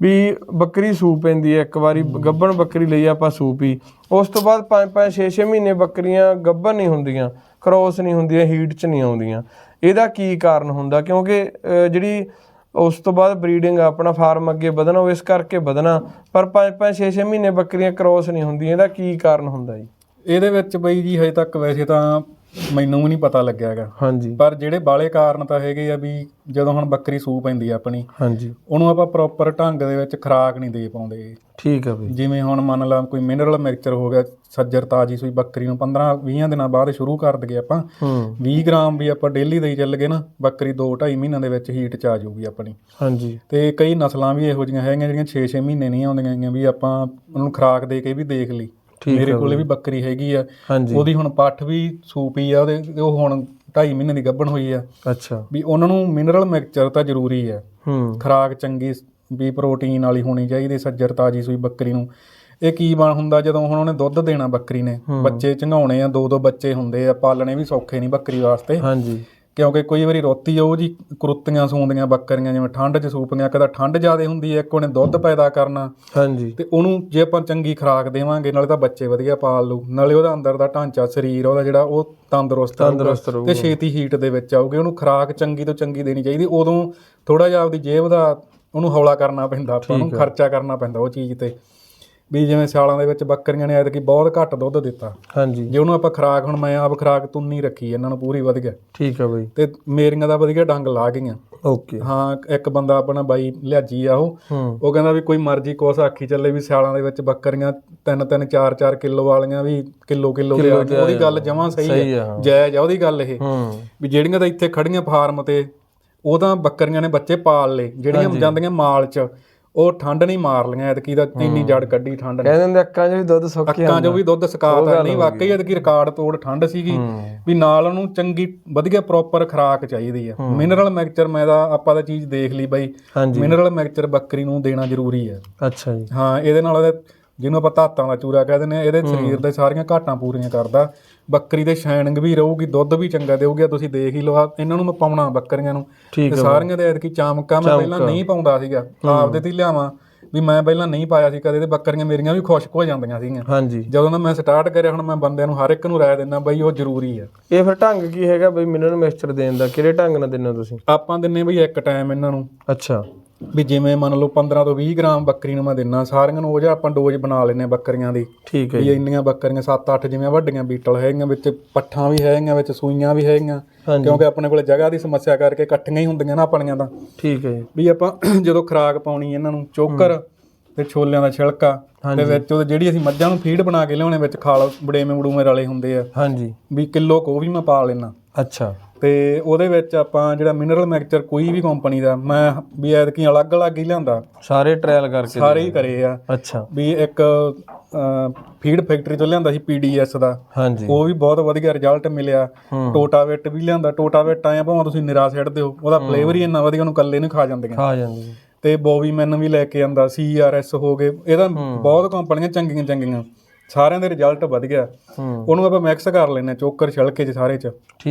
ਵੀ ਬੱਕਰੀ ਸੂਪ ਪੈਂਦੀ ਹੈ ਇੱਕ ਵਾਰੀ ਗੱਬਣ ਬੱਕਰੀ ਲਈ ਆਪਾਂ ਸੂਪ ਹੀ। ਉਸ ਤੋਂ ਬਾਅਦ 5-5 6-6 ਮਹੀਨੇ ਬੱਕਰੀਆਂ ਗੱਬਣ ਨਹੀਂ ਹੁੰਦੀਆਂ। ਕ੍ਰੋਸ ਨਹੀਂ ਹੁੰਦੀਆਂ ਹੀਟ 'ਚ ਨਹੀਂ ਆਉਂਦੀਆਂ। ਇਹਦਾ ਕੀ ਕਾਰਨ ਹੁੰਦਾ? ਕਿਉਂਕਿ ਜਿਹੜੀ ਉਸ ਤੋਂ ਬਾਅਦ ਬਰੀਡਿੰਗ ਆਪਣਾ ਫਾਰਮ ਅੱਗੇ ਵਧਣਾ, ਉਹ ਇਸ ਕਰਕੇ ਵਧਣਾ। ਪਰ 5-5 6-6 ਮਹੀਨੇ ਬੱਕਰੀਆਂ ਕ੍ਰੋਸ ਨਹੀਂ ਹੁੰਦੀਆਂ। ਇਹਦਾ ਕੀ ਕਾਰਨ ਹੁੰਦਾ ਜੀ? ਇਹਦੇ ਵਿੱਚ ਬਈ ਜੀ, ਹਜੇ ਤੱਕ ਵੈਸੇ ਤਾਂ ਮੈਨੂੰ ਵੀ ਨਹੀਂ ਪਤਾ ਲੱਗਿਆ ਹੈਗਾ। ਹਾਂਜੀ। ਪਰ ਜਿਹੜੇ ਬਾਲੇ ਕਾਰਨ ਤਾਂ ਹੈਗੇ ਆ ਵੀ ਜਦੋਂ ਹੁਣ ਬੱਕਰੀ ਸੂ ਪੈਂਦੀ ਆ ਆਪਣੀ ਹਾਂਜੀ। ਉਹਨੂੰ ਆਪਾਂ ਪ੍ਰੋਪਰ ਢੰਗ ਦੇ ਵਿੱਚ ਖੁਰਾਕ ਨਹੀਂ ਦੇ ਪਾਉਂਦੇ। ਠੀਕ ਆ ਬਈ। ਜਿਵੇਂ ਹੁਣ ਮੰਨ ਲਾ ਕੋਈ ਮਿਨਰਲ ਮਿਕਸਚਰ ਹੋ ਗਿਆ ਸੱਜਰ ਤਾਜੀ ਸੂਈ ਬੱਕਰੀ ਨੂੰ 15 20 ਦਿਨਾਂ ਬਾਅਦ ਸ਼ੁਰੂ ਕਰ ਦਈਏ ਆਪਾਂ ਹੂੰ। 20 ਗ੍ਰਾਮ ਵੀ ਆਪਾਂ ਡੇਲੀ ਦੇਈ ਚੱਲ ਗਏ ਨਾ ਬੱਕਰੀ 2 2.5 ਮਹੀਨਿਆਂ ਦੇ ਵਿੱਚ ਹੀਟ ਚ ਆ ਜਾਊਗੀ ਆਪਣੀ। ਹਾਂਜੀ। ਤੇ ਕਈ ਨਸਲਾਂ ਵੀ ਇਹੋ ਜਿਹੀਆਂ ਹੈਗੀਆਂ ਜਿਹੜੀਆਂ 6-6 ਮਹੀਨੇ ਨਹੀਂ ਆਉਂਦੀਆਂ ਹੈਗੀਆਂ ਵੀ ਆਪਾਂ ਉਹਨੂੰ ਖੁਰਾਕ ਦੇ ਕੇ ਵੀ ਦੇਖ ਲਈ। ਮੇਰੇ ਕੋਲੇ ਵੀ ਬੱਕਰੀ ਹੈਗੀ ਆ। ਉਹਦੀ ਹੁਣ ਪੱਠ ਵੀ ਸੂਪੀ ਆ ਉਹਦੇ ਉਹ ਹੁਣ 2.5 ਮਹੀਨੇ ਦੀ ਗੱਭਣ ਹੋਈ ਆ। ਅੱਛਾ। ਵੀ ਉਹਨਾਂ ਨੂੰ ਮਿਨਰਲ ਮਿਕਸਚਰ ਤਾਂ ਜ਼ਰੂਰੀ ਆ। ਹੂੰ। ਖੁਰਾਕ ਚੰਗੀ ਵੀ ਪ੍ਰੋਟੀਨ ਵਾਲੀ ਹੋਣੀ ਚਾਹੀਦੀ ਸੱਜਰ ਤਾਜੀ ਸੂਈ ਬੱਕਰੀ ਨੂੰ। ਇਹ ਕੀ ਬਣ ਹੁੰਦਾ ਜਦੋਂ ਹੁਣ ਉਹਨੇ ਦੁੱਧ ਦੇਣਾ ਬੱਕਰੀ ਨੇ? ਬੱਚੇ ਚੰਗਾਉਣੇ ਆ ਦੋ ਦੋ ਬੱਚੇ ਹੁੰਦੇ ਆ ਪਾਲਣੇ ਵੀ ਸੌਖੇ ਨਹੀਂ ਬੱਕਰੀ ਵਾਸਤੇ। ਹਾਂਜੀ। ਕਿਉਂਕਿ ਕੋਈ ਵਾਰੀ ਰੋਤੀ ਉਹ ਜੀ ਕਰੁੱਤੀਆਂ ਸੂੰਦੀਆਂ ਬੱਕਰੀਆਂ ਜਿਵੇਂ ਠੰਡ 'ਚ ਸੂਪਦੀਆਂ ਕਦਾ ਠੰਡ ਜ਼ਿਆਦੇ ਹੁੰਦੀ ਹੈ ਇੱਕ ਉਹਨੇ ਦੁੱਧ ਪੈਦਾ ਕਰਨਾ। ਹਾਂਜੀ। ਤੇ ਉਹਨੂੰ ਜੇ ਆਪਾਂ ਚੰਗੀ ਖੁਰਾਕ ਦੇਵਾਂਗੇ ਨਾਲੇ ਤਾਂ ਬੱਚੇ ਵਧੀਆ ਪਾਲ ਲੂ ਨਾਲੇ ਉਹਦਾ ਅੰਦਰ ਦਾ ਢਾਂਚਾ ਸਰੀਰ ਉਹਦਾ ਜਿਹੜਾ ਉਹ ਤੰਦਰੁਸਤ ਤੰਦਰੁਸਤ ਰਹੂਗਾ। ਤੇ ਛੇਤੀ ਹੀਟ ਦੇ ਵਿੱਚ ਆਊਗੀ ਉਹਨੂੰ ਖੁਰਾਕ ਚੰਗੀ ਤੋਂ ਚੰਗੀ ਦੇਣੀ ਚਾਹੀਦੀ ਉਦੋਂ ਥੋੜਾ ਜਿਹਾ ਆਪਦੀ ਜੇਬ ਦਾ ਉਹਨੂੰ ਹੌਲਾ ਕਰਨਾ ਪੈਂਦਾ ਆਪਾਂ ਨੂੰ ਖਰਚਾ ਕਰਨਾ ਪੈਂਦਾ ਉਹ ਚੀਜ਼ ਤੇ। ਵੀ ਜਿਵੇਂ ਸਿਆਲਾਂ ਦੇ ਵਿੱਚ ਬੱਕਰੀਆਂ ਨੇ ਐਤਕੀ ਬਹੁਤ ਘੱਟ ਦੁੱਧ ਦਿੱਤਾ। ਹਾਂਜੀ। ਜੇ ਉਹਨੂੰ ਆਪਾਂ ਖੁਰਾਕ ਹੁਣ ਮੈਂ ਆਪ ਖੁਰਾਕ ਤੁੰਨੀ ਰੱਖੀ ਇਹਨਾਂ ਨੂੰ ਪੂਰੀ ਵਧੀਆ ਠੀਕ ਆ ਬਈ। ਤੇ ਮੇਰੀਆਂ ਦਾ ਵਧੀਆ ਡੰਗ ਲਾ ਗਈਆਂ। ਓਕੇ। ਹਾਂ ਇੱਕ ਬੰਦਾ ਆਪਣਾ ਬਾਈ ਲਿਆਜੀ ਆ ਉਹ। ਉਹ ਕਹਿੰਦਾ ਵੀ ਕੋਈ ਮਰਜ਼ੀ ਕੋਸ ਆਖੀ ਚੱਲੇ ਵੀ ਸਿਆਲਾਂ ਦੇ ਵਿੱਚ ਬੱਕਰੀਆਂ 3 3 4 4 ਕਿਲੋ ਵਾਲੀਆਂ ਵੀ ਕਿਲੋ ਕਿਲੋ ਦੇ ਆ। ਉਹਦੀ ਗੱਲ ਜਮਾਂ ਸਹੀ ਹੈ। ਜਾਇਜ਼ ਆ ਉਹਦੀ ਗੱਲ ਇਹ। ਵੀ ਜਿਹੜੀਆਂ ਤਾਂ ਇੱਥੇ ਖੜੀਆਂ ਫਾਰਮ ਤੇ ਉਹ ਤਾਂ ਬੱਕਰੀਆਂ ਨੇ ਬੱਚੇ ਪਾਲ ਲਏ। ਜਿਹੜੀਆਂ ਜਾਂਦੀਆਂ ਮਾਲ 'ਚ। ਉਹ ਠੰਡ ਨਹੀਂ ਮਾਰ ਲੀਆਂ ਐਤਕੀ ਤਾਂ ਇੰਨੀ ਜੜ ਕੱਢੀ ਠੰਡ ਨੇ। ਕਹਿੰਦੇ ਹੁੰਦੇ ਅੱਖਾਂ 'ਚ ਵੀ ਦੁੱਧ ਸੁੱਕ ਕੇ ਅੱਕਾਂ 'ਚੋਂ ਵੀ ਦੁੱਧ ਸਕਾਤਾ ਨਹੀਂ ਵਾਕਈ ਐਤਕੀ ਰਿਕਾਰਡ ਤੋੜ ਠੰਡ ਸੀਗੀ। ਵੀ ਨਾਲ ਉਹਨੂੰ ਚੰਗੀ ਵਧੀਆ ਪ੍ਰੋਪਰ ਖੁਰਾਕ ਚਾਹੀਦੀ ਆ। ਮਿਨਰਲ ਮਿਕਸਚਰ ਮੈਂ ਦਾ ਆਪਾਂ ਤਾਂ ਚੀਜ਼ ਦੇਖ ਲਈ ਬਾਈ। ਮਿਨਰਲ ਮਿਕਸਚਰ ਬੱਕਰੀ ਨੂੰ ਦੇਣਾ ਜ਼ਰੂਰੀ ਹੈ ਅੱਛਾ ਜੀ। ਹਾਂ ਇਹਦੇ ਨਾਲ ਉਹਦੇ ਜਿਹਨੂੰ ਆਪਾਂ ਧਾਤਾਂ ਦਾ ਚੂਰਾ ਕਹਿ ਦਿੰਦੇ ਆ ਇਹਦੇ ਸਰੀਰ ਦੇ ਸਾਰੀਆਂ ਘਾਟਾਂ ਪੂਰੀਆਂ ਕਰਦਾ। ਬੱਕਰੀ ਦੇ ਸ਼ਾਈਨਿੰਗ ਵੀ ਰਹੂਗੀ ਦੁੱਧ ਵੀ ਚੰਗਾ ਦੇਊਗੀ ਤੁਸੀਂ ਦੇਖ ਹੀ ਲਓ ਆਹ ਇਹਨਾਂ ਨੂੰ ਮੈਂ ਪਾਉਣਾ ਬੱਕਰੀਆਂ ਨੂੰ। ਤੇ ਸਾਰੀਆਂ ਦੇ ਐਤਕੀ ਚਾਮਕਾ ਮੈਂ ਪਹਿਲਾਂ ਨਹੀਂ ਪਾਉਂਦਾ ਸੀਗਾ ਆਪਦੇ ਤੇ ਲਿਆਵਾਂ ਵੀ ਮੈਂ ਪਹਿਲਾਂ ਨਹੀਂ ਪਾਇਆ ਸੀ ਕਦੇ ਤੇ ਬੱਕਰੀਆਂ ਮੇਰੀਆਂ ਵੀ ਖੁਸ਼ਕ ਹੋ ਜਾਂਦੀਆਂ ਸੀਗੀਆਂ। ਹਾਂਜੀ। ਜਦੋਂ ਦਾ ਮੈਂ ਸਟਾਰਟ ਕਰਿਆ ਹੁਣ ਮੈਂ ਬੰਦਿਆਂ ਨੂੰ ਹਰ ਇੱਕ ਨੂੰ ਰਾਏ ਦਿੰਦਾ ਬਈ ਉਹ ਜ਼ਰੂਰੀ ਆ। ਇਹ ਫਿਰ ਢੰਗ ਕੀ ਹੈਗਾ ਬਈ ਮਿਨਰਲ ਮਿਕਸਚਰ ਦੇਣ ਦਾ ਕਿਹੜੇ ਢੰਗ ਨਾਲ ਦਿੰਦੇ ਹੋ ਤੁਸੀਂ? ਆਪਾਂ ਦਿੰਨੇ ਬਈ ਇੱਕ ਟਾਈਮ ਇਹਨਾਂ ਨੂੰ। ਅੱਛਾ। ਵੀ ਜਿਵੇਂ ਮੰਨ ਲਓ 15 ਤੋਂ 20 ਗ੍ਰਾਮ ਬੱਕਰੀ ਨੂੰ ਮੈਂ ਦਿੰਨਾ ਸਾਰਿਆਂ ਨੂੰ ਉਹ ਜਿਹਾ ਆਪਾਂ ਡੋਜ਼ ਬਣਾ ਲੈਨੇ ਬੱਕਰੀਆਂ ਦੀ। ਠੀਕ ਹੈ ਵੀ ਜੀ। ਇੰਨੀਆਂ ਬੱਕਰੀਆਂ 7-8 ਜਿਵੇਂ ਵੱਡੀਆਂ ਬੀਟਲ ਹੈਗੀਆਂ ਵਿੱਚ ਪੱਠਾਂ ਵੀ ਹੈਗੀਆਂ ਵਿੱਚ ਸੂਈਆਂ ਵੀ ਹੈਗੀਆਂ। ਹਾਂਜੀ। ਕਿਉਂਕਿ ਆਪਣੇ ਕੋਲ ਜਗ੍ਹਾ ਦੀ ਸਮੱਸਿਆ ਕਰਕੇ ਇਕੱਠੀਆਂ ਹੀ ਹੁੰਦੀਆਂ ਨਾ ਆਪਣੀਆਂ ਤਾਂ। ਠੀਕ ਹੈ ਜੀ। ਵੀ ਆਪਾਂ *clears throat* ਜਦੋਂ ਖੁਰਾਕ ਪਾਉਣੀ ਇਹਨਾਂ ਨੂੰ ਚੋਕਰ ਤੇ ਛੋਲਿਆਂ ਦਾ ਛਿਲਕਾ ਤੇ ਵਿੱਚ ਉਹਦੇ ਜਿਹੜੀ ਅਸੀਂ ਮੱਝਾਂ ਨੂੰ ਫੀਡ ਬਣਾ ਕੇ ਲਿਆਉਣੇ ਵਿੱਚ ਖਾਲ ਬੜੇਵੇਂ ਬੜੂਵੇਂ ਰਲੇ ਹੁੰਦੇ ਆ। ਹਾਂਜੀ। ਵੀ ਕਿਲੋ ਕੋ ਵੀ ਮੈਂ ਪਾ ਲੈਣਾ ਅੱਛਾ। ਤੇ ਉਹਦੇ ਵਿੱਚ ਆਪਾਂ ਜਿਹੜਾ ਮਿਨਰਲ ਮਿਕਸਚਰ ਕੋਈ ਵੀ ਕੰਪਨੀ ਦਾ ਮੈਂ ਵੀ ਐਤਕੀ ਅਲੱਗ-ਅਲੱਗ ਹੀ ਲਿਆਂਦਾ। ਸਾਰੇ ਟ੍ਰਾਇਲ ਕਰਕੇ ਸਾਰੇ ਹੀ ਕਰੇ ਆ। ਅੱਛਾ। ਵੀ ਇੱਕ ਫੀਡ ਫੈਕਟਰੀ ਤੋਂ ਲਿਆਂਦਾ ਸੀ ਪੀਡੀਐਸ ਦਾ। ਹਾਂਜੀ। ਉਹ ਵੀ ਬਹੁਤ ਵਧੀਆ ਰਿਜ਼ਲਟ ਮਿਲਿਆ। ਹੂੰ। ਟੋਟਾਵੇਟ ਵੀ ਲਿਆਂਦਾ। ਟੋਟਾਵੇਟ ਆਇਆ ਭਾਵੇਂ ਤੁਸੀਂ ਨਿਰਾ ਸਿੱਟਦੇ ਹੋ ਉਹਦਾ ਫਲੇਵਰ ਹੀ ਇੰਨਾ ਵਧੀਆ ਉਹਨੂੰ ਕੱਲੇ ਨੂੰ ਖਾ ਜਾਂਦੀਆਂ। ਖਾ ਜਾਂਦੀ ਜੀ। ਤੇ ਬੋਵੀ ਮੈਨ ਵੀ ਲੈ ਕੇ ਆਂਦਾ ਸੀਆਰਐਸ ਹੋ ਗਏ। ਇਹਦਾ ਬਹੁਤ ਕੰਪਨੀਆਂ ਚੰਗੀਆਂ ਚੰਗੀਆਂ ਸਾਰਿਆਂ ਦੇ ਰਿਜ਼ਲਟ ਵਧੀਆ ਹੂੰ। ਉਹਨੂੰ ਆਪਾਂ ਮਿਕਸ ਕਰ ਲੈਨੇ ਚੋਕਰ ਛਿਲਕੇ ਚ ਸਾਰੇ ਚ।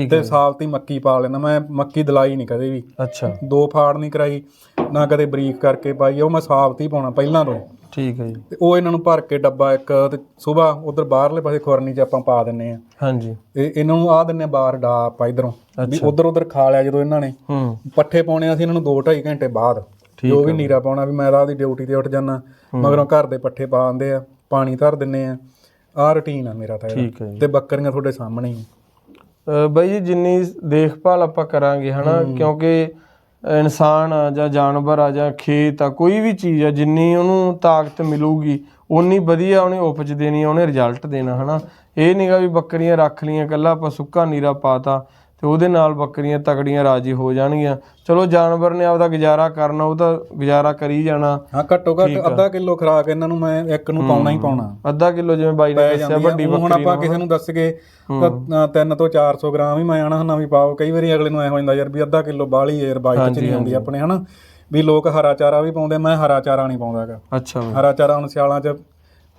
ਤੇ ਸਾਲਤੀ ਮੱਕੀ ਪਾ ਲੈਣਾ ਮੈਂ ਮੱਕੀ ਦਲਾਈ ਨਹੀਂ ਕਦੇ ਵੀ। ਅੱਛਾ। ਦੋ ਫਾੜ ਨਹੀਂ ਕਰਾਈ ਨਾ ਕਦੇ ਬਰੀਕ ਕਰਕੇ ਪਾਈ। ਉਹ ਮੈਂ ਸਾਬਤੀ ਪਾਉਣਾ ਪਹਿਲਾਂ ਤੋਂ। ਠੀਕ ਹੈ ਜੀ। ਤੇ ਉਹ ਇਹਨਾਂ ਨੂੰ ਭਰ ਕੇ ਡੱਬਾ ਇੱਕ ਤੇ ਸਵੇਰ ਉਧਰ ਬਾਹਰਲੇ ਪਾਸੇ ਖੁਰਨੀ 'ਚ ਆਪਾਂ ਪਾ ਦਿੰਨੇ ਆ ਹਾਂਜੀ। ਤੇ ਇਹਨਾਂ ਨੂੰ ਆ ਦਿੰਨੇ ਆ ਬਾਹਰ ਡਾ ਆਪਾਂ ਇਧਰੋਂ। ਵੀ ਉਧਰ ਉਧਰ ਖਾ ਲਿਆ ਜਦੋਂ ਇਹਨਾਂ ਨੇ। ਹੂੰ। ਪੱਠੇ ਪਾਉਣੇ ਆ ਸੀ ਇਹਨਾਂ ਨੂੰ 2.5 ਘੰਟੇ ਬਾਅਦ। ਜੋ ਵੀ ਨੀਰਾ ਪਾਉਣਾ ਵੀ ਮੈਂ ਤਾਂ ਆਪਦੀ ਡਿਊਟੀ ਤੇ ਉੱਠ ਜਾਣਾ ਮਗਰੋਂ ਘਰ ਦੇ ਪੱਠੇ ਪਾ ਆਂਦੇ ਆ। ਪਾਣੀ ਧਰ ਦਿੰਨੇ ਆ ਆਹ ਰੁਟੀਨ ਆ ਮੇਰਾ ਤਾਂ ਇਹਦਾ। ਠੀਕ ਹੈ ਜੀ ਤੇ ਬੱਕਰੀਆਂ ਤੁਹਾਡੇ ਸਾਹਮਣੇ ਹੀ ਆ। ਬਾਈ ਜੀ ਜਿੰਨੀ ਦੇਖਭਾਲ ਆਪਾਂ ਕਰਾਂਗੇ ਹਨਾ ਕਿਉਂਕਿ ਇਨਸਾਨ ਆ ਜਾਂ ਜਾਨਵਰ ਆ ਜਾਂ ਖੇਤ ਆ ਕੋਈ ਵੀ ਚੀਜ਼ ਆ ਜਿੰਨੀ ਉਹਨੂੰ ਤਾਕਤ ਮਿਲੂਗੀ ਉਨੀ ਵਧੀਆ ਉਹਨੇ ਉਪਜ ਦੇਣੀ ਆ, ਉਹਨੇ ਰਿਜ਼ਲਟ ਦੇਣਾ ਹਨਾ ਇਹ ਨਹੀਂਗਾ ਵੀ ਬੱਕਰੀਆਂ ਰੱਖ ਲੀਆਂ ਕੱਲਾ ਆਪਾਂ ਸੁੱਕਾ ਨੀਰਾ ਪਾਤਾ ਤੇ ਉਹਦੇ ਨਾਲ ਬੱਕਰੀਆਂ ਤਕੜੀਆਂ ਰਾਜੀ ਹੋ ਜਾਣਗੀਆਂ। ਚਲੋ ਜਾਨਵਰ ਨੇ ਆਪਦਾ ਗੁਜ਼ਾਰਾ ਕਰਨਾ ਉਹ ਤਾਂ ਗੁਜ਼ਾਰਾ ਕਰੀ ਜਾਣਾ। ਹਾਂ ਘੱਟੋ ਘੱਟ ਅੱਧਾ ਕਿਲੋ ਖਰਾਕ ਇਹਨਾਂ ਨੂੰ ਮੈਂ ਇੱਕ ਨੂੰ ਪਾਉਣਾ ਹੀ ਪਾਉਣਾ। ਅੱਧਾ ਕਿਲੋ ਜਿਵੇਂ ਬਾਈ ਨੇ ਦੱਸਿਆ ਵੱਡੀ ਊਂ ਹੁਣ ਬੱਕਰੀ ਆਪਾਂ ਕਿਸੇ ਨੂੰ ਦੱਸ ਕੇ 3 ਤੋਂ 400 ਗ੍ਰਾਮ ਹੀ ਮੈਂ ਆਣਾ ਹਨਾ ਵੀ ਪਾਓ। ਕਈ ਵਾਰੀ ਅਗਲੇ ਨੂੰ ਐ ਹੋ ਜਾਂਦਾ ਯਾਰ ਵੀ ਅੱਧਾ ਕਿਲੋ ਬਾਲੀ ਯਾਰ ਬਾਈਟ ਚ ਨਹੀਂ ਹੁੰਦੀ ਆਪਣੇ ਹਨਾ? ਵੀ ਲੋਕ ਹਰਾ ਚਾਰਾ ਵੀ ਪਾਉਂਦੇ ਮੈਂ ਹਰਾ ਚਾਰਾ ਨਹੀਂ ਪਾਉਂਦਾਗਾ ਅੱਛਾ। ਬਈ ਹਰਾ ਚਾਰਾ ਹੁਣ ਸਿਆਲਾਂ 'ਚ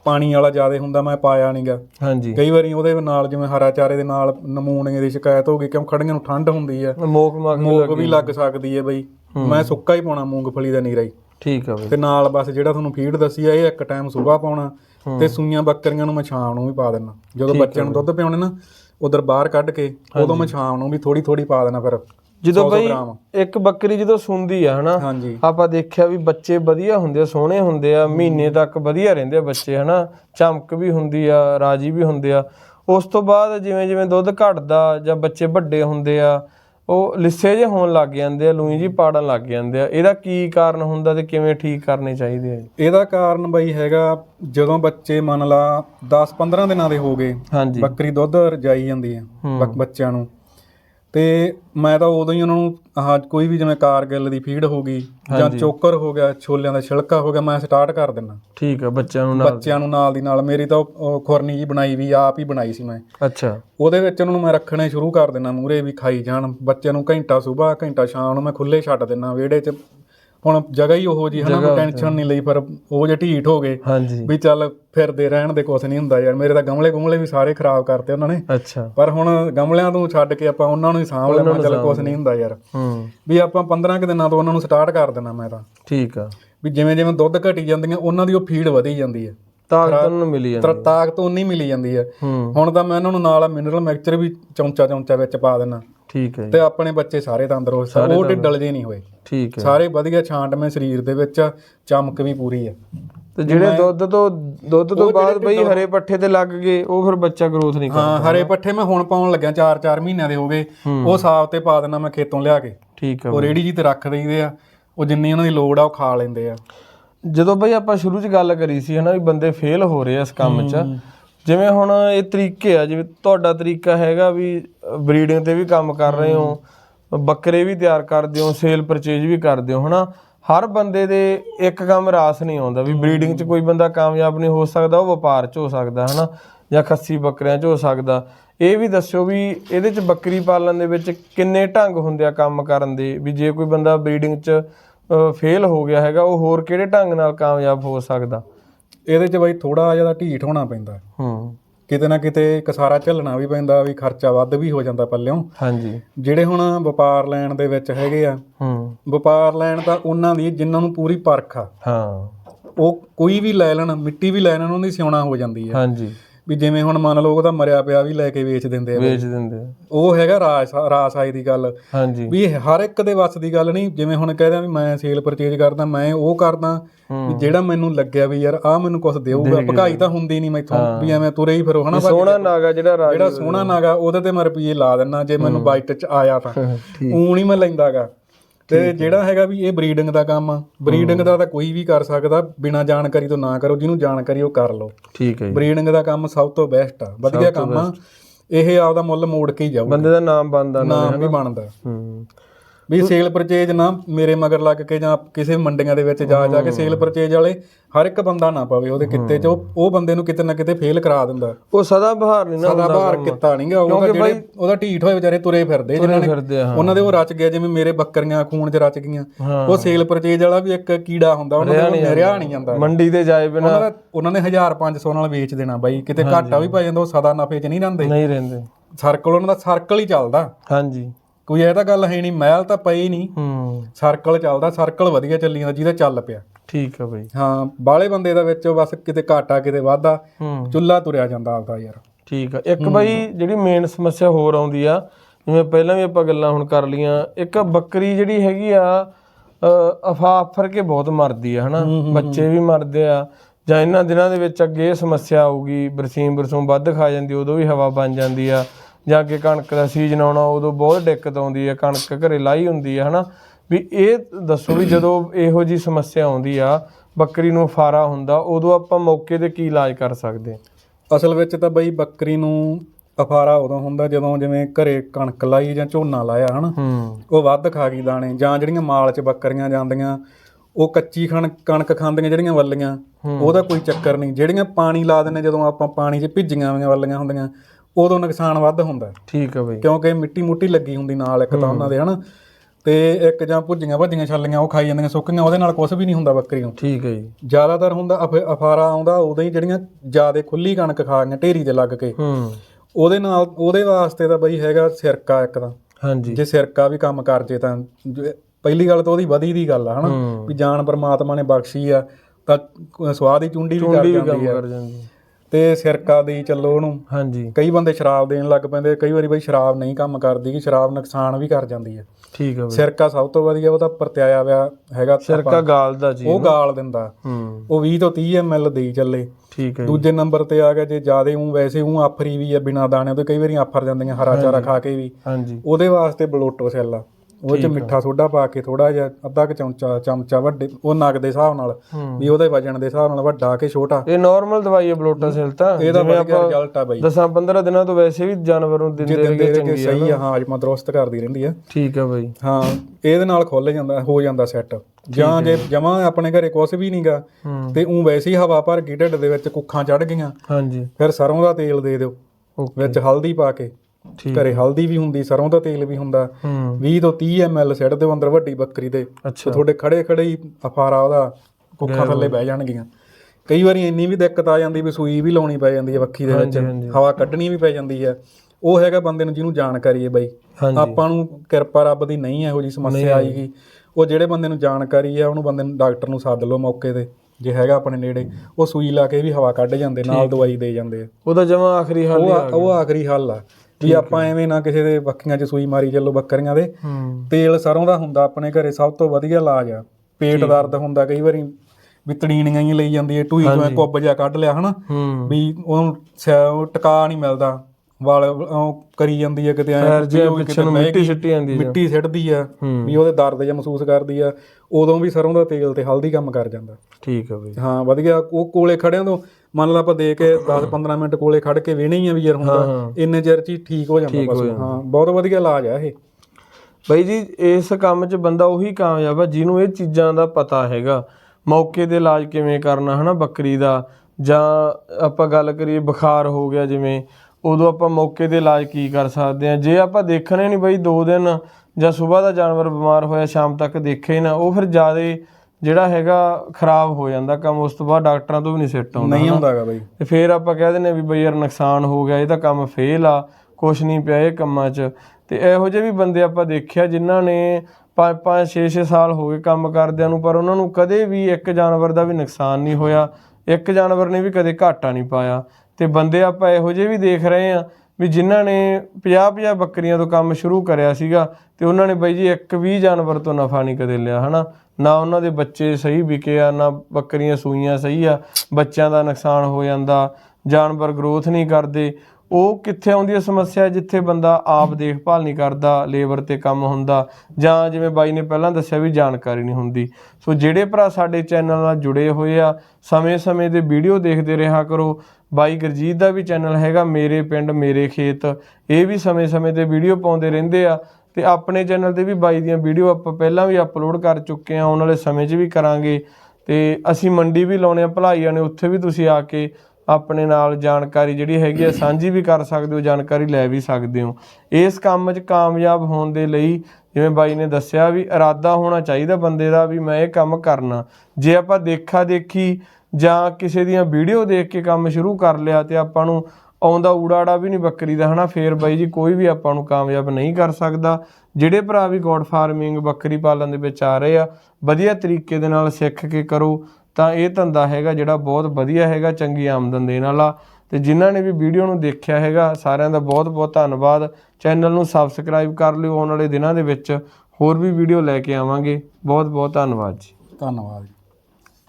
ਪਾਣੀ ਵਾਲਾ ਜ਼ਿਆਦਾ ਹੁੰਦਾ ਮੈਂ ਪਾਇਆ ਨਹੀਂਗਾ ਹਾਂਜੀ। ਕਈ ਵਾਰੀ ਉਹਦੇ ਨਾਲ ਜਿਵੇਂ ਹਰਾ ਚਾਰੇ ਦੇ ਨਾਲ ਨਮੂਨੇ ਦੀ ਸ਼ਿਕਾਇਤ ਹੋ ਗਈ ਕਿਉਂ ਖੜੀਆਂ ਨੂੰ ਠੰਡ ਹੁੰਦੀ ਆ। ਮੋਕ ਮੋਕ ਵੀ ਲੱਗ ਸਕਦੀ ਹੈ ਬਈ। ਮੈਂ ਸੁੱਕਾ ਹੀ ਪਾਉਣਾ ਮੂੰਗਫਲੀ ਦਾ ਨੀਰਾ ਹੀ। ਠੀਕ ਆ ਬਈ। ਤੇ ਨਾਲ ਬਸ ਜਿਹੜਾ ਤੁਹਾਨੂੰ ਫੀਡ ਦੱਸੀ ਆ ਇਹ ਇੱਕ ਟਾਈਮ ਸਵੇਰ ਪਾਉਣਾ। ਤੇ ਸੂਈਆਂ ਬੱਕਰੀਆਂ ਨੂੰ ਮੈਂ ਸ਼ਾਮ ਨੂੰ ਵੀ ਪਾ ਦੇਣਾ ਜਦੋਂ ਬੱਚਿਆਂ ਨੂੰ ਦੁੱਧ ਪਿਆਉਣੇ ਨਾ ਉਧਰ ਬਾਹਰ ਕੱਢ ਕੇ ਉਦੋਂ ਮੈਂ ਸ਼ਾਮ ਨੂੰ ਵੀ ਥੋੜੀ ਥੋੜੀ ਪਾ ਦੇਣਾ ਫਿਰ। ਜਦੋਂ 100 ਬਈ ਗ੍ਰਾਮ। ਇੱਕ ਬੱਕਰੀ ਜਦੋਂ ਸੁੰਦੀ ਆ ਹਨਾ ਹਾਂਜੀ। ਆਪਾਂ ਦੇਖਿਆ ਵੀ ਬੱਚੇ ਵਧੀਆ ਹੁੰਦੇ ਆ ਸੋਹਣੇ ਹੁੰਦੇ ਆ ਮਹੀਨੇ ਤੱਕ ਵਧੀਆ ਰਹਿੰਦੇ ਆ ਬੱਚੇ ਹਨਾ ਚਮਕ ਵੀ ਹੁੰਦੀ ਆ ਰਾਜੀ ਵੀ ਹੁੰਦੇ ਆ। ਉਸ ਤੋਂ ਬਾਅਦ ਜਿਵੇਂ ਜਿਵੇਂ ਦੁੱਧ ਘਟਦਾ ਜਾਂ ਬੱਚੇ ਵੱਡੇ ਹੁੰਦੇ ਆ ਉਹ ਲਿੱਸੇ ਜੇ ਹੋਣ ਲੱਗ ਜਾਂਦੇ ਆ ਲੂਈ ਜੀ ਪਾੜਨ ਲੱਗ ਜਾਂਦੇ ਆ। ਇਹਦਾ ਕੀ ਕਾਰਨ ਹੁੰਦਾ ਤੇ ਕਿਵੇਂ ਠੀਕ ਕਰਨੇ ਚਾਹੀਦੇ ਆ? ਇਹਦਾ ਕਾਰਨ ਬਈ ਹੈਗਾ ਜਦੋਂ ਬੱਚੇ ਮੰਨ ਲਾ 10-15 ਦਿਨਾਂ ਦੇ ਹੋ ਗਏ ਹਾਂਜੀ। ਬੱਕਰੀ ਦੁੱਧ ਰਜਾਈ ਜਾਂਦੀ ਹੈ। ਬੱਕ- ਬੱਚਿਆਂ ਨੂੰ ਤੇ ਮੈਂ ਤਾਂ ਉਦੋਂ ਹੀ ਉਹਨਾਂ ਨੂੰ ਆਹ ਕੋਈ ਵੀ ਜਿਵੇਂ ਕਾਰਗਿਲ ਦੀ ਫੀਡ ਹੋ ਗਈ ਜਾਂ ਚੋਕਰ ਹੋ ਗਿਆ ਛੋਲਿਆਂ ਦਾ ਛਿਲਕਾ ਹੋ ਗਿਆ ਮੈਂ ਸਟਾਰਟ ਕਰ ਦਿੰਦਾ। ਠੀਕ ਆ ਬੱਚਿਆਂ ਨੂੰ ਨਾਲ। ਬੱਚਿਆਂ ਨੂੰ ਨਾਲ ਦੀ ਨਾਲ ਮੇਰੀ ਤਾਂ ਉਹ- ਉਹ ਖੁਰਨੀ ਜੀ ਬਣਾਈ ਵੀ ਆਪ ਹੀ ਬਣਾਈ ਸੀ ਮੈਂ। ਅੱਛਾ। ਉਹਦੇ ਵਿੱਚ ਉਹਨਾਂ ਨੂੰ ਮੈਂ ਰੱਖਣੇ ਸ਼ੁਰੂ ਕਰ ਦਿੰਦਾ ਮੂਰੇ ਵੀ ਖਾਈ ਜਾਣ। ਬੱਚਿਆਂ ਨੂੰ ਘੰਟਾ ਸਵੇਰ ਘੰਟਾ ਸ਼ਾਮ ਨੂੰ ਮੈਂ ਖੁੱਲੇ ਛੱਡ ਦਿੰਦਾ ਵਿਹੜੇ 'ਚ ਹੁਣ ਜਗ੍ਹਾ ਹੀ ਉਹੋ ਜੀ ਹਨਾ ਟੈਨਸ਼ਨ ਨਹੀਂ ਲਈ ਪਰ ਉਹ ਜੇ ਢੀਠ ਹੋ ਗਏ ਹਾਂਜੀ। ਵੀ ਚੱਲ ਫਿਰਦੇ ਰਹਿਣ ਦੇ ਕੁਛ ਨਹੀਂ ਹੁੰਦਾ ਯਾਰ। ਮੇਰੇ ਤਾਂ ਗਮਲੇ ਗੁਮਲੇ ਵੀ ਸਾਰੇ ਖਰਾਬ ਕਰਤੇ ਉਹਨਾਂ ਨੇ। ਅੱਛਾ। ਪਰ ਹੁਣ ਗਮਲਿਆਂ ਤੋਂ ਛੱਡ ਕੇ ਆਪਾਂ ਉਹਨਾਂ ਨੂੰ ਹੀ ਸਾਂਭ ਮੈਂ ਚੱਲ ਕੁਛ ਨਹੀਂ ਹੁੰਦਾ ਯਾਰ। ਹੂੰ। ਵੀ ਆਪਾਂ 15 ਕੁ ਦਿਨਾਂ ਤੋਂ ਉਹਨਾਂ ਨੂੰ ਸਟਾਰਟ ਕਰ ਦੇਣਾ ਮੈਂ ਤਾਂ। ਠੀਕ ਆ। ਵੀ ਜਿਵੇਂ ਜਿਵੇਂ ਦੁੱਧ ਘਟੀ ਜਾਂਦੀਆਂ ਉਹਨਾਂ ਦੀ ਉਹ ਫੀਡ ਵਧੀ ਜਾਂਦੀ ਹੈ। ਤਾਕਤ ਉਹਨਾਂ ਨੂੰ ਮਿਲੀ ਜਾਂਦੀ ਤਰ ਤਾਕਤ ਉਨੀ ਮਿਲੀ ਜਾਂਦੀ ਹੈ। ਹੂੰ। ਹੁਣ ਤਾਂ ਮੈਂ ਉਹਨਾਂ ਨੂੰ ਨਾਲ ਮਿਨਰਲ ਮਿਕਸਚਰ ਵੀ ਚਮਚਾ ਚਮਚਾ ਵਿੱਚ ਪਾ ਦੇਣਾ ਠੀਕ ਹੈ ਤੇ ਆਪਣੇ ਬੱਚੇ ਸਾਰੇ ਤੰਦਰੁਸਤ ਆ ਉਹ ਢਿੱਡਲ ਜੇ ਨਹੀਂ ਹੋਏ। ਠੀਕ ਹੈ। ਸਾਰੇ ਵਧੀਆ ਛਾਂਟਵੇਂ ਸਰੀਰ ਦੇ ਵਿੱਚ ਚਮਕ ਵੀ ਪੂਰੀ ਆ। ਤੇ ਜਿਹੜੇ ਦੁੱਧ ਤੋਂ ਦੁੱਧ ਤੋਂ ਬਾਅਦ ਬਈ ਹਰੇ ਪੱਠੇ ਤੇ ਲੱਗ ਗਏ ਉਹ ਫਿਰ ਬੱਚਾ ਗਰੋਥ ਨਹੀਂ ਕਰਦਾ ਹਾਂ ਹਰੇ ਪੱਠੇ ਮੈਂ ਹੁਣ ਪਾਉਣ ਲੱਗਿਆ 4-4 ਮਹੀਨਿਆਂ ਦੇ ਹੋ ਗਏ। ਉਹ ਸਾਫ਼ ਤੇ ਪਾ ਦੇਣਾ ਮੈਂ ਖੇਤੋਂ ਲਿਆ ਕੇ। ਠੀਕ ਆ ਉਹ ਰੇੜੀ ਜੀ ਤੇ ਰੱਖ ਦਈਦੇ ਆ। ਉਹ ਜਿੰਨੀ ਉਹਨਾਂ ਦੀ ਲੋੜ ਆ ਉਹ ਖਾ ਲੈਂਦੇ ਆ। ਜਦੋਂ ਬਈ ਆਪਾਂ ਸ਼ੁਰੂ 'ਚ ਗੱਲ ਕਰੀ ਸੀ ਹਨਾ ਵੀ ਬੰਦੇ ਫੇਲ ਹੋ ਰਹੇ ਆ ਇਸ ਕੰਮ 'ਚ ਜਿਵੇਂ ਹੁਣ ਇਹ ਤਰੀਕੇ ਆ ਜਿਵੇਂ ਤੁਹਾਡਾ ਤਰੀਕਾ ਹੈਗਾ ਵੀ ਬਰੀਡਿੰਗ ਤੇ ਵੀ ਕੰਮ ਕਰ ਰਹੇ ਹੋ ਬੱਕਰੇ ਵੀ ਤਿਆਰ ਕਰਦੇ ਹੋ ਸੇਲ ਪਰਚੇਜ ਵੀ ਕਰਦੇ ਹੋ ਹਨਾ? ਹਰ ਬੰਦੇ ਦੇ ਇੱਕ ਕੰਮ ਰਾਸ ਨਹੀਂ ਆਉਂਦਾ ਵੀ ਬਰੀਡਿੰਗ 'ਚ ਕੋਈ ਬੰਦਾ ਕਾਮਯਾਬ ਨਹੀਂ ਹੋ ਸਕਦਾ ਉਹ ਵਪਾਰ 'ਚ ਹੋ ਸਕਦਾ ਹਨਾ? ਜਾਂ ਖੱਸੀ ਬੱਕਰਿਆਂ 'ਚ ਹੋ ਸਕਦਾ। ਇਹ ਵੀ ਦੱਸਿਓ ਵੀ ਇਹਦੇ 'ਚ ਬੱਕਰੀ ਪਾਲਣ ਦੇ ਵਿੱਚ ਕਿੰਨੇ ਢੰਗ ਹੁੰਦੇ ਆ ਕੰਮ ਕਰਨ ਦੇ ਵੀ ਜੇ ਕੋਈ ਬੰਦਾ ਬਰੀਡਿੰਗ 'ਚ ਫੇਲ ਹੋ ਗਿਆ ਹੈਗਾ ਉਹ ਹੋਰ ਕਿਹੜੇ ਢੰਗ ਨਾਲ ਕਾਮਯਾਬ ਹੋ ਸਕਦਾ? ਇਹਦੇ 'ਚ ਬਈ ਥੋੜਾ ਜ਼ਿਆਦਾ ਢੀਠ ਹੋਣਾ ਪੈਂਦਾ। ਹੂੰ। ਕਿਤੇ ਨਾ ਕਿਤੇ ਕਸਾਰਾ ਝੱਲਣਾ ਵੀ ਪੈਂਦਾ ਵੀ ਖਰਚਾ ਵੱਧ ਵੀ ਹੋ ਜਾਂਦਾ ਪੱਲਿਓਂ। ਹਾਂਜੀ। ਜਿਹੜੇ ਹੁਣ ਵਪਾਰ ਲੈਣ ਦੇ ਵਿੱਚ ਹੈਗੇ ਆ ਹੂੰ। ਵਪਾਰ ਲੈਣ ਤਾਂ ਉਹਨਾਂ ਦੀ ਜਿਨ੍ਹਾਂ ਨੂੰ ਪੂਰੀ ਪਰਖ ਆ। ਹਾਂ। ਉਹ ਕੋਈ ਵੀ ਲੈ ਲੈਣ ਮਿੱਟੀ ਵੀ ਲੈ ਲੈਣ ਉਹਨਾਂ ਦੀ ਸਿਉਣਾ ਹੋ ਜਾਂਦੀ ਹੈ ਹਾਂਜੀ। ਵੀ ਜਿਵੇਂ ਹੁਣ ਮੰਨ ਲਓ ਉਹਦਾ ਮਰਿਆ ਪਿਆ ਵੀ ਲੈ ਕੇ ਵੇਚ ਦਿੰਦੇ ਆ ਵੇਚ ਦਿੰਦੇ ਆ। ਉਹ ਹੈਗਾ ਰਾਸ ਰਾਸਾਈ ਦੀ ਗੱਲ। ਹਾਂਜੀ। ਵੀ ਹਰ ਇੱਕ ਦੇ ਵੱਸ ਦੀ ਗੱਲ ਨਹੀਂ ਜਿਵੇਂ ਹੁਣ ਕਹਿੰਦਾ ਵੀ ਮੈਂ ਸੇਲ ਪਰਚੇਜ ਕਰਦਾ ਮੈਂ ਉਹ ਕਰਦਾ ਵੀ ਜਿਹੜਾ ਮੈਨੂੰ ਲੱਗਿਆ ਵੀ ਯਾਰ ਆ ਮੈਨੂੰ ਕੁਝ ਦੇਊਗਾ ਭਕਾਈ ਤਾਂ ਹੁੰਦੀ ਨਹੀਂ ਮੈਥੋਂ ਵੀ ਐਵੇਂ ਤੁਰੇ ਹੀ ਫਿਰੋ ਹਨਾ ਸੋਹਣਾ ਨਾਗਾ ਜਿਹੜਾ ਰਾਜ ਜਿਹੜਾ ਸੋਹਣਾ ਨਾਗਾ ਉਹਦੇ ਤੇ ਮੈਂ ਰੁਪਏ ਲਾ ਦਿੰਨਾ ਜੇ ਮੈਨੂੰ ਬਾਈਟ ਚ ਆਇਆ ਤਾਂ। *laughs* ਊਂ ਨਹੀਂ ਮੈਂ ਲੈਂਦਾਗਾ। ਤੇ ਜਿਹੜਾ ਹੈਗਾ ਵੀ ਇਹ ਬਰੀਡਿੰਗ ਦਾ ਕੰਮ ਆ। ਬਰੀਡਿੰਗ ਦਾ ਤਾਂ ਕੋਈ ਵੀ ਕਰ ਸਕਦਾ ਬਿਨਾ ਜਾਣਕਾਰੀ ਤੋਂ ਨਾ ਕਰੋ ਜਿਹਨੂੰ ਜਾਣਕਾਰੀ ਉਹ ਕਰ ਲਓ। ਠੀਕ ਹੈ ਜੀ। ਬਰੀਡਿੰਗ ਦਾ ਕੰਮ ਸਭ ਤੋਂ ਬੈਸਟ ਆ। ਵਧੀਆ ਕੰਮ ਆ। ਇਹ ਆਪਦਾ ਮੁੱਲ ਮੋੜ ਕੇ ਹੀ ਜਾਊ ਬੰਦੇ ਦਾ ਨਾਮ ਬਣਦਾ ਨਾਮ ਵੀ ਬਣਦਾ। ਹੂੰ। ਵੀ ਸੇਲ ਪਰਚੇਜ ਨਾ ਮੇਰੇ ਮਗਰ ਲੱਗ ਕੇ ਜਾਂ ਕਿਸੇ ਮੰਡੀਆਂ ਦੇ ਵਿੱਚ ਜਾ ਜਾ ਕੇ ਸੇਲ ਪਰਚੇਜ ਵਾਲੇ ਹਰ ਇੱਕ ਬੰਦਾ ਨਾ ਪਵੇ ਉਹਦੇ ਕਿੱਤੇ 'ਚ ਉਹ ਉਹ ਬੰਦੇ ਨੂੰ ਕਿਤੇ ਨਾ ਕਿਤੇ ਫੇਲ ਕਰਾ ਦਿੰਦਾ। ਉਹ ਸਦਾ ਬਹਾਰ ਨਹੀਂ ਨਾ ਸਦਾ ਬਾਹਰ ਕਿੱਤਾ ਨਹੀਂਗਾ ਉਹ ਤਾਂ ਜਿਹੜੇ ਉਹਦਾ ਢੀਠ ਹੋਏ ਵਿਚਾਰੇ ਤੁਰੇ ਫਿਰਦੇ ਜਿਨ੍ਹਾਂ ਨੇ ਉਹਨਾਂ ਦੇ ਉਹ ਰਚ ਗਿਆ ਜਿਵੇਂ ਮੇਰੇ ਬੱਕਰੀਆਂ ਖੂਨ 'ਚ ਰਚ ਗਈਆਂ। ਉਹ ਸੇਲ ਪਰਚੇਜ ਵਾਲਾ ਵੀ ਇੱਕ ਕੀੜਾ ਹੁੰਦਾ ਉਹਨਾਂ ਉਹ ਨਿਰਿਆ ਨਹੀਂ ਜਾਂਦਾ। ਮੰਡੀ ਤੇ ਜਾਏ ਬਿਨਾ ਉਹਨਾਂ ਨੇ 1500 ਨਾਲ ਵੇਚ ਦੇਣਾ ਬਾਈ ਕਿਤੇ ਘਾਟਾ ਵੀ ਪੈ ਜਾਂਦਾ ਉਹ ਸਦਾ ਨਫੇ 'ਚ ਨਹੀਂ ਰਹਿੰਦੇ। ਨਹੀਂ ਰਹਿੰਦੇ। ਸਰਕਲ ਉਹਨਾਂ ਦਾ ਸਰਕਲ ਹੀ ਚੱਲਦਾ। ਹਾਂਜੀ। ਕੋਈ ਇਹ ਤਾਂ ਗੱਲ ਹੈ ਨਹੀਂ ਮਹਿਲ ਤਾਂ ਪਈ ਨਹੀਂ। ਹੂੰ। ਸਰਕਲ ਚੱਲਦਾ ਸਰਕਲ ਵਧੀਆ ਚੱਲੀ ਜਾਂਦਾ ਜਿਹਦਾ ਚੱਲ ਪਿਆ। ਠੀਕ ਆ ਬਈ। ਹਾਂ ਬਾਲੇ ਬੰਦੇ ਦਾ ਵਿੱਚ ਬਸ ਕਿਤੇ ਘਾਟਾ ਕਿਤੇ ਵਾਧਾ ਚੁੱਲਾ ਤੁਰਿਆ ਜਾਂਦਾ ਆਪਦਾ ਯਾਰ। ਠੀਕ ਆ। ਇੱਕ ਬਈ ਜਿਹੜੀ ਮੇਨ ਸਮੱਸਿਆ ਹੋਰ ਆਉਂਦੀ ਆ ਜਿਵੇਂ ਪਹਿਲਾਂ ਵੀ ਆਪਾਂ ਗੱਲਾਂ ਹੁਣ ਕਰ ਲੀਆਂ ਇੱਕ ਬੱਕਰੀ ਜਿਹੜੀ ਹੈਗੀ ਆ ਅ, ਅਫਾ ਫਰ ਕੇ ਬਹੁਤ ਮਰਦੀ ਆ ਹਨਾ? ਬੱਚੇ ਵੀ ਮਰਦੇ ਆ ਜਾਂ ਇਹਨਾਂ ਦਿਨਾਂ ਦੇ ਵਿੱਚ ਅੱਗੇ ਇਹ ਸਮੱਸਿਆ ਆਊਗੀ ਬਰਸੀਮ ਬਰਸੂਮ ਵੱਧ ਖਾ ਜਾਂਦੀ ਉਦੋਂ ਵੀ ਹਵਾ ਬਣ ਜਾਂਦੀ ਆ। ਜਾਂ ਅੱਗੇ ਕਣਕ ਦਾ ਸੀਜ਼ਨ ਆਉਣਾ ਉਦੋਂ ਬਹੁਤ ਦਿੱਕਤ ਆਉਂਦੀ ਆ ਕਣਕ ਘਰੇ ਲਾਈ ਹੁੰਦੀ ਆ ਹਨਾ? ਵੀ ਇਹ ਦੱਸੋ ਵੀ ਜਦੋਂ ਇਹੋ ਜੀ ਸਮੱਸਿਆ ਆਉਂਦੀ ਆ ਬੱਕਰੀ ਨੂੰ ਫਾਰਾ ਹੁੰਦਾ ਉਦੋਂ ਆਪਾਂ ਮੌਕੇ ਤੇ ਕੀ ਇਲਾਜ ਕਰ ਸਕਦੇ ਹਾਂ? ਅਸਲ ਵਿੱਚ ਤਾਂ ਬਈ ਬੱਕਰੀ ਨੂੰ ਅਫਾਰਾ ਉਦੋਂ ਹੁੰਦਾ ਜਦੋਂ ਜਿਵੇਂ ਘਰੇ ਕਣਕ ਲਾਈ ਜਾਂ ਝੋਨਾ ਲਾਇਆ ਹਨਾ? ਹੂੰ। ਉਹ ਵੱਧ ਖਾ ਗਈ ਦਾਣੇ ਜਾਂ ਜਿਹੜੀਆਂ ਮਾਲ 'ਚ ਬੱਕਰੀਆਂ ਜਾਂਦੀਆਂ ਉਹ ਕੱਚੀ ਖਣ ਕਣਕ ਖਾਂਦੀਆਂ ਜਿਹੜੀਆਂ ਵੱਲੀਆਂ ਉਹਦਾ ਕੋਈ ਚੱਕਰ ਨਹੀਂ। ਜਿਹੜੀਆਂ ਪਾਣੀ ਲਾ ਦਿੰਦੇ ਜਦੋਂ ਆਪਾਂ ਪਾਣੀ 'ਚ ਭਿੱਜੀਆਂ ਹੋਈਆਂ ਵੱਲੀਆਂ ਹੁੰਦੀਆਂ ਉਦੋਂ ਨੁਕਸਾਨ ਵੱਧ ਹੁੰਦਾ ਠੀਕ ਆ ਬਈ। ਕਿਉਂਕਿ ਮਿੱਟੀ ਮੁੱਟੀ ਲੱਗੀ ਹੁੰਦੀ ਨਾਲ ਇੱਕ ਤਾਂ ਉਹਨਾਂ ਦੇ ਹਨਾ? ਤੇ ਇੱਕ ਜਾਂ ਭੁੱਜੀਆਂ ਭੱਜੀਆਂ ਛੱਲੀਆਂ ਉਹ ਖਾਈ ਜਾਂਦੀਆਂ ਸੁੱਕੀਆਂ ਉਹਦੇ ਨਾਲ ਕੁਝ ਵੀ ਨਹੀਂ ਹੁੰਦਾ ਬੱਕਰੀ ਨੂੰ ਠੀਕ ਹੈ ਜੀ। ਜ਼ਿਆਦਾਤਰ ਹੁੰਦਾ ਅਫ- ਅਫਾਰਾ ਆਉਂਦਾ ਉਦੋਂ ਹੀ ਜਿਹੜੀਆਂ ਜਿਆਦੇ ਖੁੱਲੀ ਕਣਕ ਖਾ ਗਈਆਂ ਢੇਰੀ ਤੇ ਲੱਗ ਕੇ। ਹੂੰ। ਉਹਦੇ ਨਾਲ ਉਹਦੇ ਵਾਸਤੇ ਤਾਂ ਬਈ ਹੈਗਾ ਸਿਰਕਾ ਇੱਕ ਤਾਂ। ਹਾਂਜੀ। ਜੇ ਸਿਰਕਾ ਵੀ ਕੰਮ ਕਰ ਜੇ ਤਾਂ ਪਹਿਲੀ ਗੱਲ ਤਾਂ ਉਹਦੀ ਵਧੀ ਦੀ ਗੱਲ ਆ ਹਨਾ? ਹੂੰ। ਵੀ ਜਾਨ ਪਰਮਾਤਮਾ ਨੇ ਬਖਸ਼ੀ ਆ ਤਾਂ ਸਵਾਦ ਦੀ ਚੁੰਡੀ ਵੀ ਕਰ ਜਾਂਦੀ ਹੈ। ਤੇ ਸਿਰਕਾ ਦੇਈ ਚੱਲੋ ਉਹਨੂੰ। ਹਾਂਜੀ। ਕਈ ਬੰਦੇ ਸ਼ਰਾਬ ਦੇਣ ਲੱਗ ਪੈਂਦੇ ਕਈ ਵਾਰੀ ਬਈ ਸ਼ਰਾਬ ਨਹੀਂ ਕੰਮ ਕਰਦੀ ਕਿ ਸ਼ਰਾਬ ਨੁਕਸਾਨ ਵੀ ਕਰ ਜਾਂਦੀ ਹੈ। ਠੀਕ ਆ ਬਈ। ਸਿਰਕਾ ਸਭ ਤੋਂ ਵਧੀਆ ਉਹ ਤਾਂ ਪਰਤਿਆਇਆ ਹੋਇਆ ਹੈਗਾ ਸਿਰਕਾ ਗਾਲ ਦਾ ਜੀ ਉਹ ਗਾਲ ਦਿੰਦਾ। ਹੂੰ। ਉਹ 20 ਤੋਂ 30 ਐਮਐਲ ਦੇਈ ਚੱਲੇ। ਠੀਕ ਹੈ। ਦੂਜੇ ਨੰਬਰ ਤੇ ਆ ਗਿਆ ਜੇ ਜਿਆਦੇ ਉਹ ਵੈਸੇ ਉਹ ਆਫਰੀ ਵੀ ਆ ਬਿਨਾ ਦਾਣੇ ਤੋਂ ਕਈ ਵਾਰੀ ਆਫਰ ਜਾਂਦੀਆਂ ਹਰਾ ਚਾਰਾ ਖਾ ਕੇ ਵੀ। ਹਾਂਜੀ। ਉਹਦੇ ਵਾਸਤੇ ਬਲੋਟੋ ਸੈੱਲ ਆ। ਉਹ ਚ ਮਿੱਠਾ ਸੋਡਾ ਪਾ ਕੇ ਥੋੜਾ ਜਿਹਾ ਅੱਧਾ ਕੁ ਚਮਚਾ ਚਮਚਾ ਵੱਡੇ ਉਹ ਨਗ ਦੇ ਹਿਸਾਬ ਨਾਲ। ਵੀ ਉਹਦੇ ਵਜਨ ਦੇ ਹਿਸਾਬ ਨਾਲ ਵੱਡਾ ਕਿ ਛੋਟਾ। ਇਹ ਨਾਰਮਲ ਦਵਾਈ ਹੈ ਬਲੋਟਾ ਸੈਲ ਤਾਂ। ਇਹਦਾ ਵਧੀਆ ਰਿਜ਼ਲਟ ਆ ਬਈ। 10 15 ਦਿਨਾਂ ਤੋਂ ਵੈਸੇ ਵੀ ਜਾਨਵਰ ਨੂੰ ਦਿੰਦੇ ਰਹੇ ਚੰਗੀ ਸਹੀ ਆ ਹਾਂ ਹਾਜਮਾ ਦਰੁਸਤ ਕਰਦੀ ਰਹਿੰਦੀ ਆ। ਠੀਕ ਆ ਬਈ। ਹਾਂ ਇਹਦੇ ਨਾਲ ਖੁੱਲ ਜਾਂਦਾ ਹੋ ਜਾਂਦਾ ਸੈੱਟ ਜਾਂ ਜੇ ਜਮਾ ਆਪਣੇ ਘਰੇ ਕੁਛ ਵੀ ਨਹੀਂਗਾ ਤੇ ਉਹ ਵੈਸੇ ਹੀ ਹਵਾ ਭਰ ਗਈ ਢਿੱਡ ਦੇ ਵਿੱਚ ਕੁੱਖਾਂ ਚੜ ਗਈਆਂ। ਹਾਂਜੀ। ਫਿਰ ਸਰੋਂ ਦਾ ਤੇਲ ਦੇ ਦਿਓ ਵਿੱਚ ਹਲਦੀ ਪਾ ਕੇ। ਘਰੇ ਹਲਦੀ ਵੀ ਹੁੰਦੀ ਸਰੋਂ ਦਾ ਤੇਲ ਵੀ ਹੁੰਦਾ। ਹੂੰ। 20 ਤੋਂ 30 ਐਮਐਲ ਸਿੱਟ ਦਿਓ ਅੰਦਰ ਵੱਡੀ ਬੱਕਰੀ ਦੇ। ਤੇ ਅੱਛਾ। ਤੁਹਾਡੇ ਖੜੇ ਖੜੇ ਹੀ ਅਫਾਰਾ ਉਹਦਾ ਕੁੱਖਾਂ ਥੱਲੇ ਬਹਿ ਜਾਣਗੀਆਂ। ਕਈ ਵਾਰੀ ਇੰਨੀ ਵੀ ਦਿੱਕਤ ਆ ਜਾਂਦੀ ਵੀ ਸੂਈ ਵੀ ਲਾਉਣੀ ਪੈ ਜਾਂਦੀ ਹੈ ਵੱਖੀ ਦੇ ਵਿੱਚ। ਹਵਾ ਕੱਢਣੀ ਵੀ ਪੈ ਜਾਂਦੀ ਹੈ। ਉਹ ਹੈਗਾ ਬੰਦੇ ਨੂੰ ਜਿਹਨੂੰ ਜਾਣਕਾਰੀ ਹੈ ਬਾਈ। ਆਪਾਂ ਨੂੰ ਕਿਰਪਾ ਰੱਬ ਦੀ ਨਹੀਂ ਇਹੋ ਜੀ ਸਮੱਸਿਆ ਆਈਗੀ ਉਹ ਜਿਹੜੇ ਬੰਦੇ ਨੂੰ ਜਾਣਕਾਰੀ ਹੈ ਉਹਨੂੰ ਬੰਦੇ ਨੂੰ ਡਾਕਟਰ ਨੂੰ ਸੱਦ ਲਓ ਮੌਕੇ ਤੇ। ਜੇ ਹੈਗਾ ਆਪਣੇ ਨੇੜੇ ਉਹ ਸੂਈ ਲਾ ਕੇ ਵੀ ਹਵਾ ਕੱਢ ਜਾਂਦੇ ਨਾਲ ਦਵਾਈ ਦੇ ਜਾਂਦੇ ਆ। ਉਹਦਾ ਜਮਾ ਆਖਰੀ ਹੱਲ ਆ- ਉਹ ਆਖਰੀ ਹੱਲ ਆ। ਵੀ ਆਪਾਂ ਐਵੇਂ ਨਾ ਕਿਸੇ ਦੇ ਬੱਕੀਆਂ 'ਚ ਸੂਈ ਮਾਰੀ ਚੱਲੋ ਬੱਕਰੀਆਂ ਦੇ। ਤੇਲ ਸਰੋਂ ਦਾ ਹੁੰਦਾ ਆਪਣੇ ਘਰੇ ਸਭ ਤੋਂ ਵਧੀਆ ਇਲਾਜ ਆ। ਪੇਟ ਦਰਦ ਹੁੰਦਾ ਕਈ ਵਾਰੀ ਵੀ ਤੜੀਣੀਆਂ ਹੀ ਲਈ ਜਾਂਦੀ ਹੈ ਢੂਈ ਤੋਂ ਕੁੱਬ ਜਿਹਾ ਕੱਢ ਲਿਆ ਹਨਾ? ਵੀ ਉਹਨੂੰ ਟਿਕਾ ਨਹੀਂ ਮਿਲਦਾ। ਵਾਲ ਕਰੀ ਜਾਂਦੀ ਹੈ ਕਿਤੇ ਐ ਪਿੱਛੇ ਨੂੰ ਮਿੱਟੀ ਸਿੱਟੀ ਜਾਂਦੀ ਹੈ ਮਿੱਟੀ ਸਿੱਟਦੀ ਆ। ਵੀ ਉਹਦੇ ਦਰਦ ਜਿਹਾ ਮਹਿਸੂਸ ਕਰਦੀ ਆ। ਉਦੋਂ ਵੀ ਸਰੋਂ ਦਾ ਤੇਲ ਤੇ ਹਲਦੀ ਕੰਮ ਕਰ ਜਾਂਦਾ। ਠੀਕ ਆ ਬਈ। ਹਾਂ ਵਧੀਆ। ਉਹ ਕੋਲੇ ਖੜਿਆਂ ਤੋਂ ਮੰਨ ਲਾ ਆਪਾਂ ਦੇ ਕੇ 10 15 ਮਿੰਟ ਕੋਲੇ ਖੜ ਕੇ ਵੇਹਣੇ ਹੀ ਆ ਵੀ ਯਾਰ ਹੁੰਦਾ ਇੰਨੇ ਚਿਰ ਚ ਠੀਕ ਹੋ ਜਾਂਦਾ ਬਸ। ਹਾਂ ਬਹੁਤ ਵਧੀਆ ਇਲਾਜ ਆ ਇਹ। ਬਈ ਜੀ ਇਸ ਕੰਮ 'ਚ ਬੰਦਾ ਉਹੀ ਕਾਮਯਾਬ ਆ ਜਿਹਨੂੰ ਇਹ ਚੀਜ਼ਾਂ ਦਾ ਪਤਾ ਹੈਗਾ। ਮੌਕੇ ਦੇ ਇਲਾਜ ਕਿਵੇਂ ਕਰਨਾ ਹਨਾ ਬੱਕਰੀ ਦਾ? ਜਾਂ ਆਪਾਂ ਗੱਲ ਕਰੀਏ ਬੁਖਾਰ ਹੋ ਗਿਆ ਜਿਵੇਂ ਉਦੋਂ ਆਪਾਂ ਮੌਕੇ ਦੇ ਇਲਾਜ ਕੀ ਕਰ ਸਕਦੇ ਆ? ਜੇ ਆਪਾਂ ਦੇਖਣੇ ਨਹੀਂ ਬਈ 2 ਦਿਨ ਜਾਂ ਸਵੇਰ ਦਾ ਜਾਨਵਰ ਬਿਮਾਰ ਹੋਇਆ ਸ਼ਾਮ ਤੱਕ ਦੇਖੇ ਨਾ ਉਹ ਫਿਰ ਜ਼ਿਆਦਾ ਜਿਹੜਾ ਹੈਗਾ ਖਰਾਬ ਹੋ ਜਾਂਦਾ ਕੰਮ ਉਸ ਤੋਂ ਬਾਅਦ ਡਾਕਟਰਾਂ ਤੋਂ ਵੀ ਨਹੀਂ ਸਿੱਟ ਆਉਂਦਾ ਨਹੀਂ ਹੁੰਦਾਗਾ ਬਾਈ। ਤੇ ਫਿਰ ਆਪਾਂ ਕਹਿ ਦਿੰਦੇ ਵੀ ਬਈ ਯਾਰ ਨੁਕਸਾਨ ਹੋ ਗਿਆ ਇਹ ਤਾਂ ਕੰਮ ਫੇਲ ਆ ਕੁਛ ਨਹੀਂ ਪਿਆ ਇਹ ਕੰਮਾਂ 'ਚ। ਤੇ ਇਹੋ ਜਿਹੇ ਵੀ ਬੰਦੇ ਆਪਾਂ ਦੇਖਿਆ ਜਿਨ੍ਹਾਂ ਨੇ 5 5 6 6 ਸਾਲ ਹੋ ਗਏ ਕੰਮ ਕਰਦਿਆਂ ਨੂੰ ਪਰ ਉਹਨਾਂ ਨੂੰ ਕਦੇ ਵੀ ਇੱਕ ਜਾਨਵਰ ਦਾ ਵੀ ਨੁਕਸਾਨ ਨਹੀਂ ਹੋਇਆ ਇੱਕ ਜਾਨਵਰ ਨੇ ਵੀ ਕਦੇ ਘਾਟਾ ਨਹੀਂ ਪਾਇਆ। ਤੇ ਬੰਦੇ ਆਪਾਂ ਇਹੋ ਜਿਹੇ ਵੀ ਦੇਖ ਰਹੇ ਆ ਵੀ ਜਿਨ੍ਹਾਂ ਨੇ 50 50 ਬੱਕਰੀਆਂ ਤੋਂ ਕੰਮ ਸ਼ੁਰੂ ਕਰਿਆ ਸੀਗਾ ਤੇ ਉਹਨਾਂ ਨੇ ਬਾਈ ਜੀ ਇੱਕ ਵੀ ਜਾਨਵਰ ਤੋਂ ਨਫਾ ਨਹੀਂ ਕਦੇ ਲਿਆ, ਹਨਾ? ਨਾ ਉਹਨਾਂ ਦੇ ਬੱਚੇ ਸਹੀ ਵਿਕੇ ਆ, ਨਾ ਬੱਕਰੀਆਂ ਸੂਈਆਂ ਸਹੀ ਆ, ਬੱਚਿਆਂ ਦਾ ਨੁਕਸਾਨ ਹੋ ਜਾਂਦਾ, ਜਾਨਵਰ ਗਰੋਥ ਨਹੀਂ ਕਰਦੇ। ਉਹ ਕਿੱਥੇ ਆਉਂਦੀ ਹੈ ਸਮੱਸਿਆ? ਜਿੱਥੇ ਬੰਦਾ ਆਪ ਦੇਖਭਾਲ ਨਹੀਂ ਕਰਦਾ, ਲੇਬਰ ਤੇ ਕੰਮ ਹੁੰਦਾ, ਜਾਂ ਜਿਵੇਂ ਬਾਈ ਨੇ ਪਹਿਲਾਂ ਦੱਸਿਆ ਵੀ ਜਾਣਕਾਰੀ ਨਹੀਂ ਹੁੰਦੀ। ਸੋ ਜਿਹੜੇ ਭਰਾ ਸਾਡੇ ਚੈਨਲ ਨਾਲ ਜੁੜੇ ਹੋਏ ਆ, ਸਮੇਂ-ਸਮੇਂ ਦੇ ਵੀਡੀਓ ਦੇਖਦੇ ਰਿਹਾ ਕਰੋ। ਬਾਈ ਗੁਰਜੀਤ ਦਾ ਵੀ ਚੈਨਲ ਹੈਗਾ, ਮੇਰੇ ਪਿੰਡ, ਮੇਰੇ ਖੇਤ। ਇਹ ਵੀ ਸਮੇਂ-ਸਮੇਂ ਤੇ ਵੀਡੀਓ ਪਾਉਂਦੇ ਰਹਿੰਦੇ ਆ। ਤੇ ਆਪਣੇ ਚੈਨਲ ਤੇ ਵੀ ਬਾਈ ਦੀਆਂ ਵੀਡੀਓ ਆਪਾਂ ਪਹਿਲਾਂ ਵੀ ਅਪਲੋਡ ਕਰ ਚੁੱਕੇ ਆ, ਆਉਣ ਵਾਲੇ ਸਮੇਂ 'ਚ ਵੀ ਕਰਾਂਗੇ। ਤੇ ਅਸੀਂ ਮੰਡੀ ਵੀ ਲਾਉਣੇ ਆ, ਭਲਾਈਆਂ ਨੇ, ਉੱਥੇ ਵੀ ਤੁਸੀਂ ਆ ਕੇ ਆਪਣੇ ਨਾਲ ਜਾਣਕਾਰੀ ਜਿਹੜੀ ਹੈਗੀ ਆ, ਸਾਂਝੀ ਵੀ ਕਰ ਸਕਦੇ ਹੋ, ਜਾਣਕਾਰੀ ਲੈ ਵੀ ਸਕਦੇ ਹੋ। ਇਸ ਕੰਮ 'ਚ ਕਾਮਯਾਬ ਹੋਣ ਦੇ ਲਈ ਜਿਵੇਂ ਬਾਈ ਨੇ ਦੱਸਿਆ ਵੀ ਇਰਾਦਾ ਹੋਣਾ ਚਾਹੀਦਾ ਬੰਦੇ ਦਾ ਵੀ ਮੈਂ ਇਹ ਕੰਮ ਕਰਨਾ। ਜੇ ਆਪਾਂ ਦੇਖਾ ਦੇਖੀ ਜਾਂ ਕਿਸੇ ਦੀਆਂ ਵੀਡੀਓ ਦੇਖ ਕੇ ਕੰਮ ਸ਼ੁਰੂ ਕਰ ਲਿਆ ਤੇ ਆਪਾਂ ਨੂੰ ਆਉਂਦਾ ਊੜਾੜਾ ਵੀ ਨਹੀਂ ਬੱਕਰੀ ਦਾ, ਹਨਾ? ਫੇਰ ਬਾਈ ਜੀ, ਕੋਈ ਵੀ ਆਪਾਂ ਨੂੰ ਕਾਮਯਾਬ ਨਹੀਂ ਕਰ ਸਕਦਾ। ਜਿਹੜੇ ਭਰਾ ਵੀ ਗੋਡ ਫਾਰਮਿੰਗ, ਬੱਕਰੀ ਪਾਲਣ ਦੇ ਵਿੱਚ ਆ ਰਹੇ ਆ, ਵਧੀਆ ਤਰੀਕੇ ਦੇ ਨਾਲ ਸਿੱਖ ਕੇ ਕਰੋ, ਤਾਂ ਇਹ ਧੰਦਾ ਹੈਗਾ ਜਿਹੜਾ ਬਹੁਤ ਵਧੀਆ ਹੈਗਾ, ਚੰਗੀ ਆਮਦਨ ਦੇਣ ਵਾਲਾ। ਤੇ ਜਿਨ੍ਹਾਂ ਨੇ ਵੀ ਵੀਡੀਓ ਨੂੰ ਦੇਖਿਆ ਹੈਗਾ, ਸਾਰਿਆਂ ਦਾ ਬਹੁਤ ਬਹੁਤ ਧੰਨਵਾਦ। ਚੈਨਲ ਨੂੰ ਸਬਸਕ੍ਰਾਈਬ ਕਰ ਲਿਓ ਆਉਣ ਵਾਲੇ ਦਿਨਾਂ ਦੇ ਵਿੱਚ। ਹੋਰ ਵੀ ਵੀਡੀਓ ਲੈ ਕੇ ਆਵਾਂਗੇ। ਬਹੁਤ ਬਹੁਤ ਧੰਨਵਾਦ ਜੀ। ਧੰਨਵਾਦ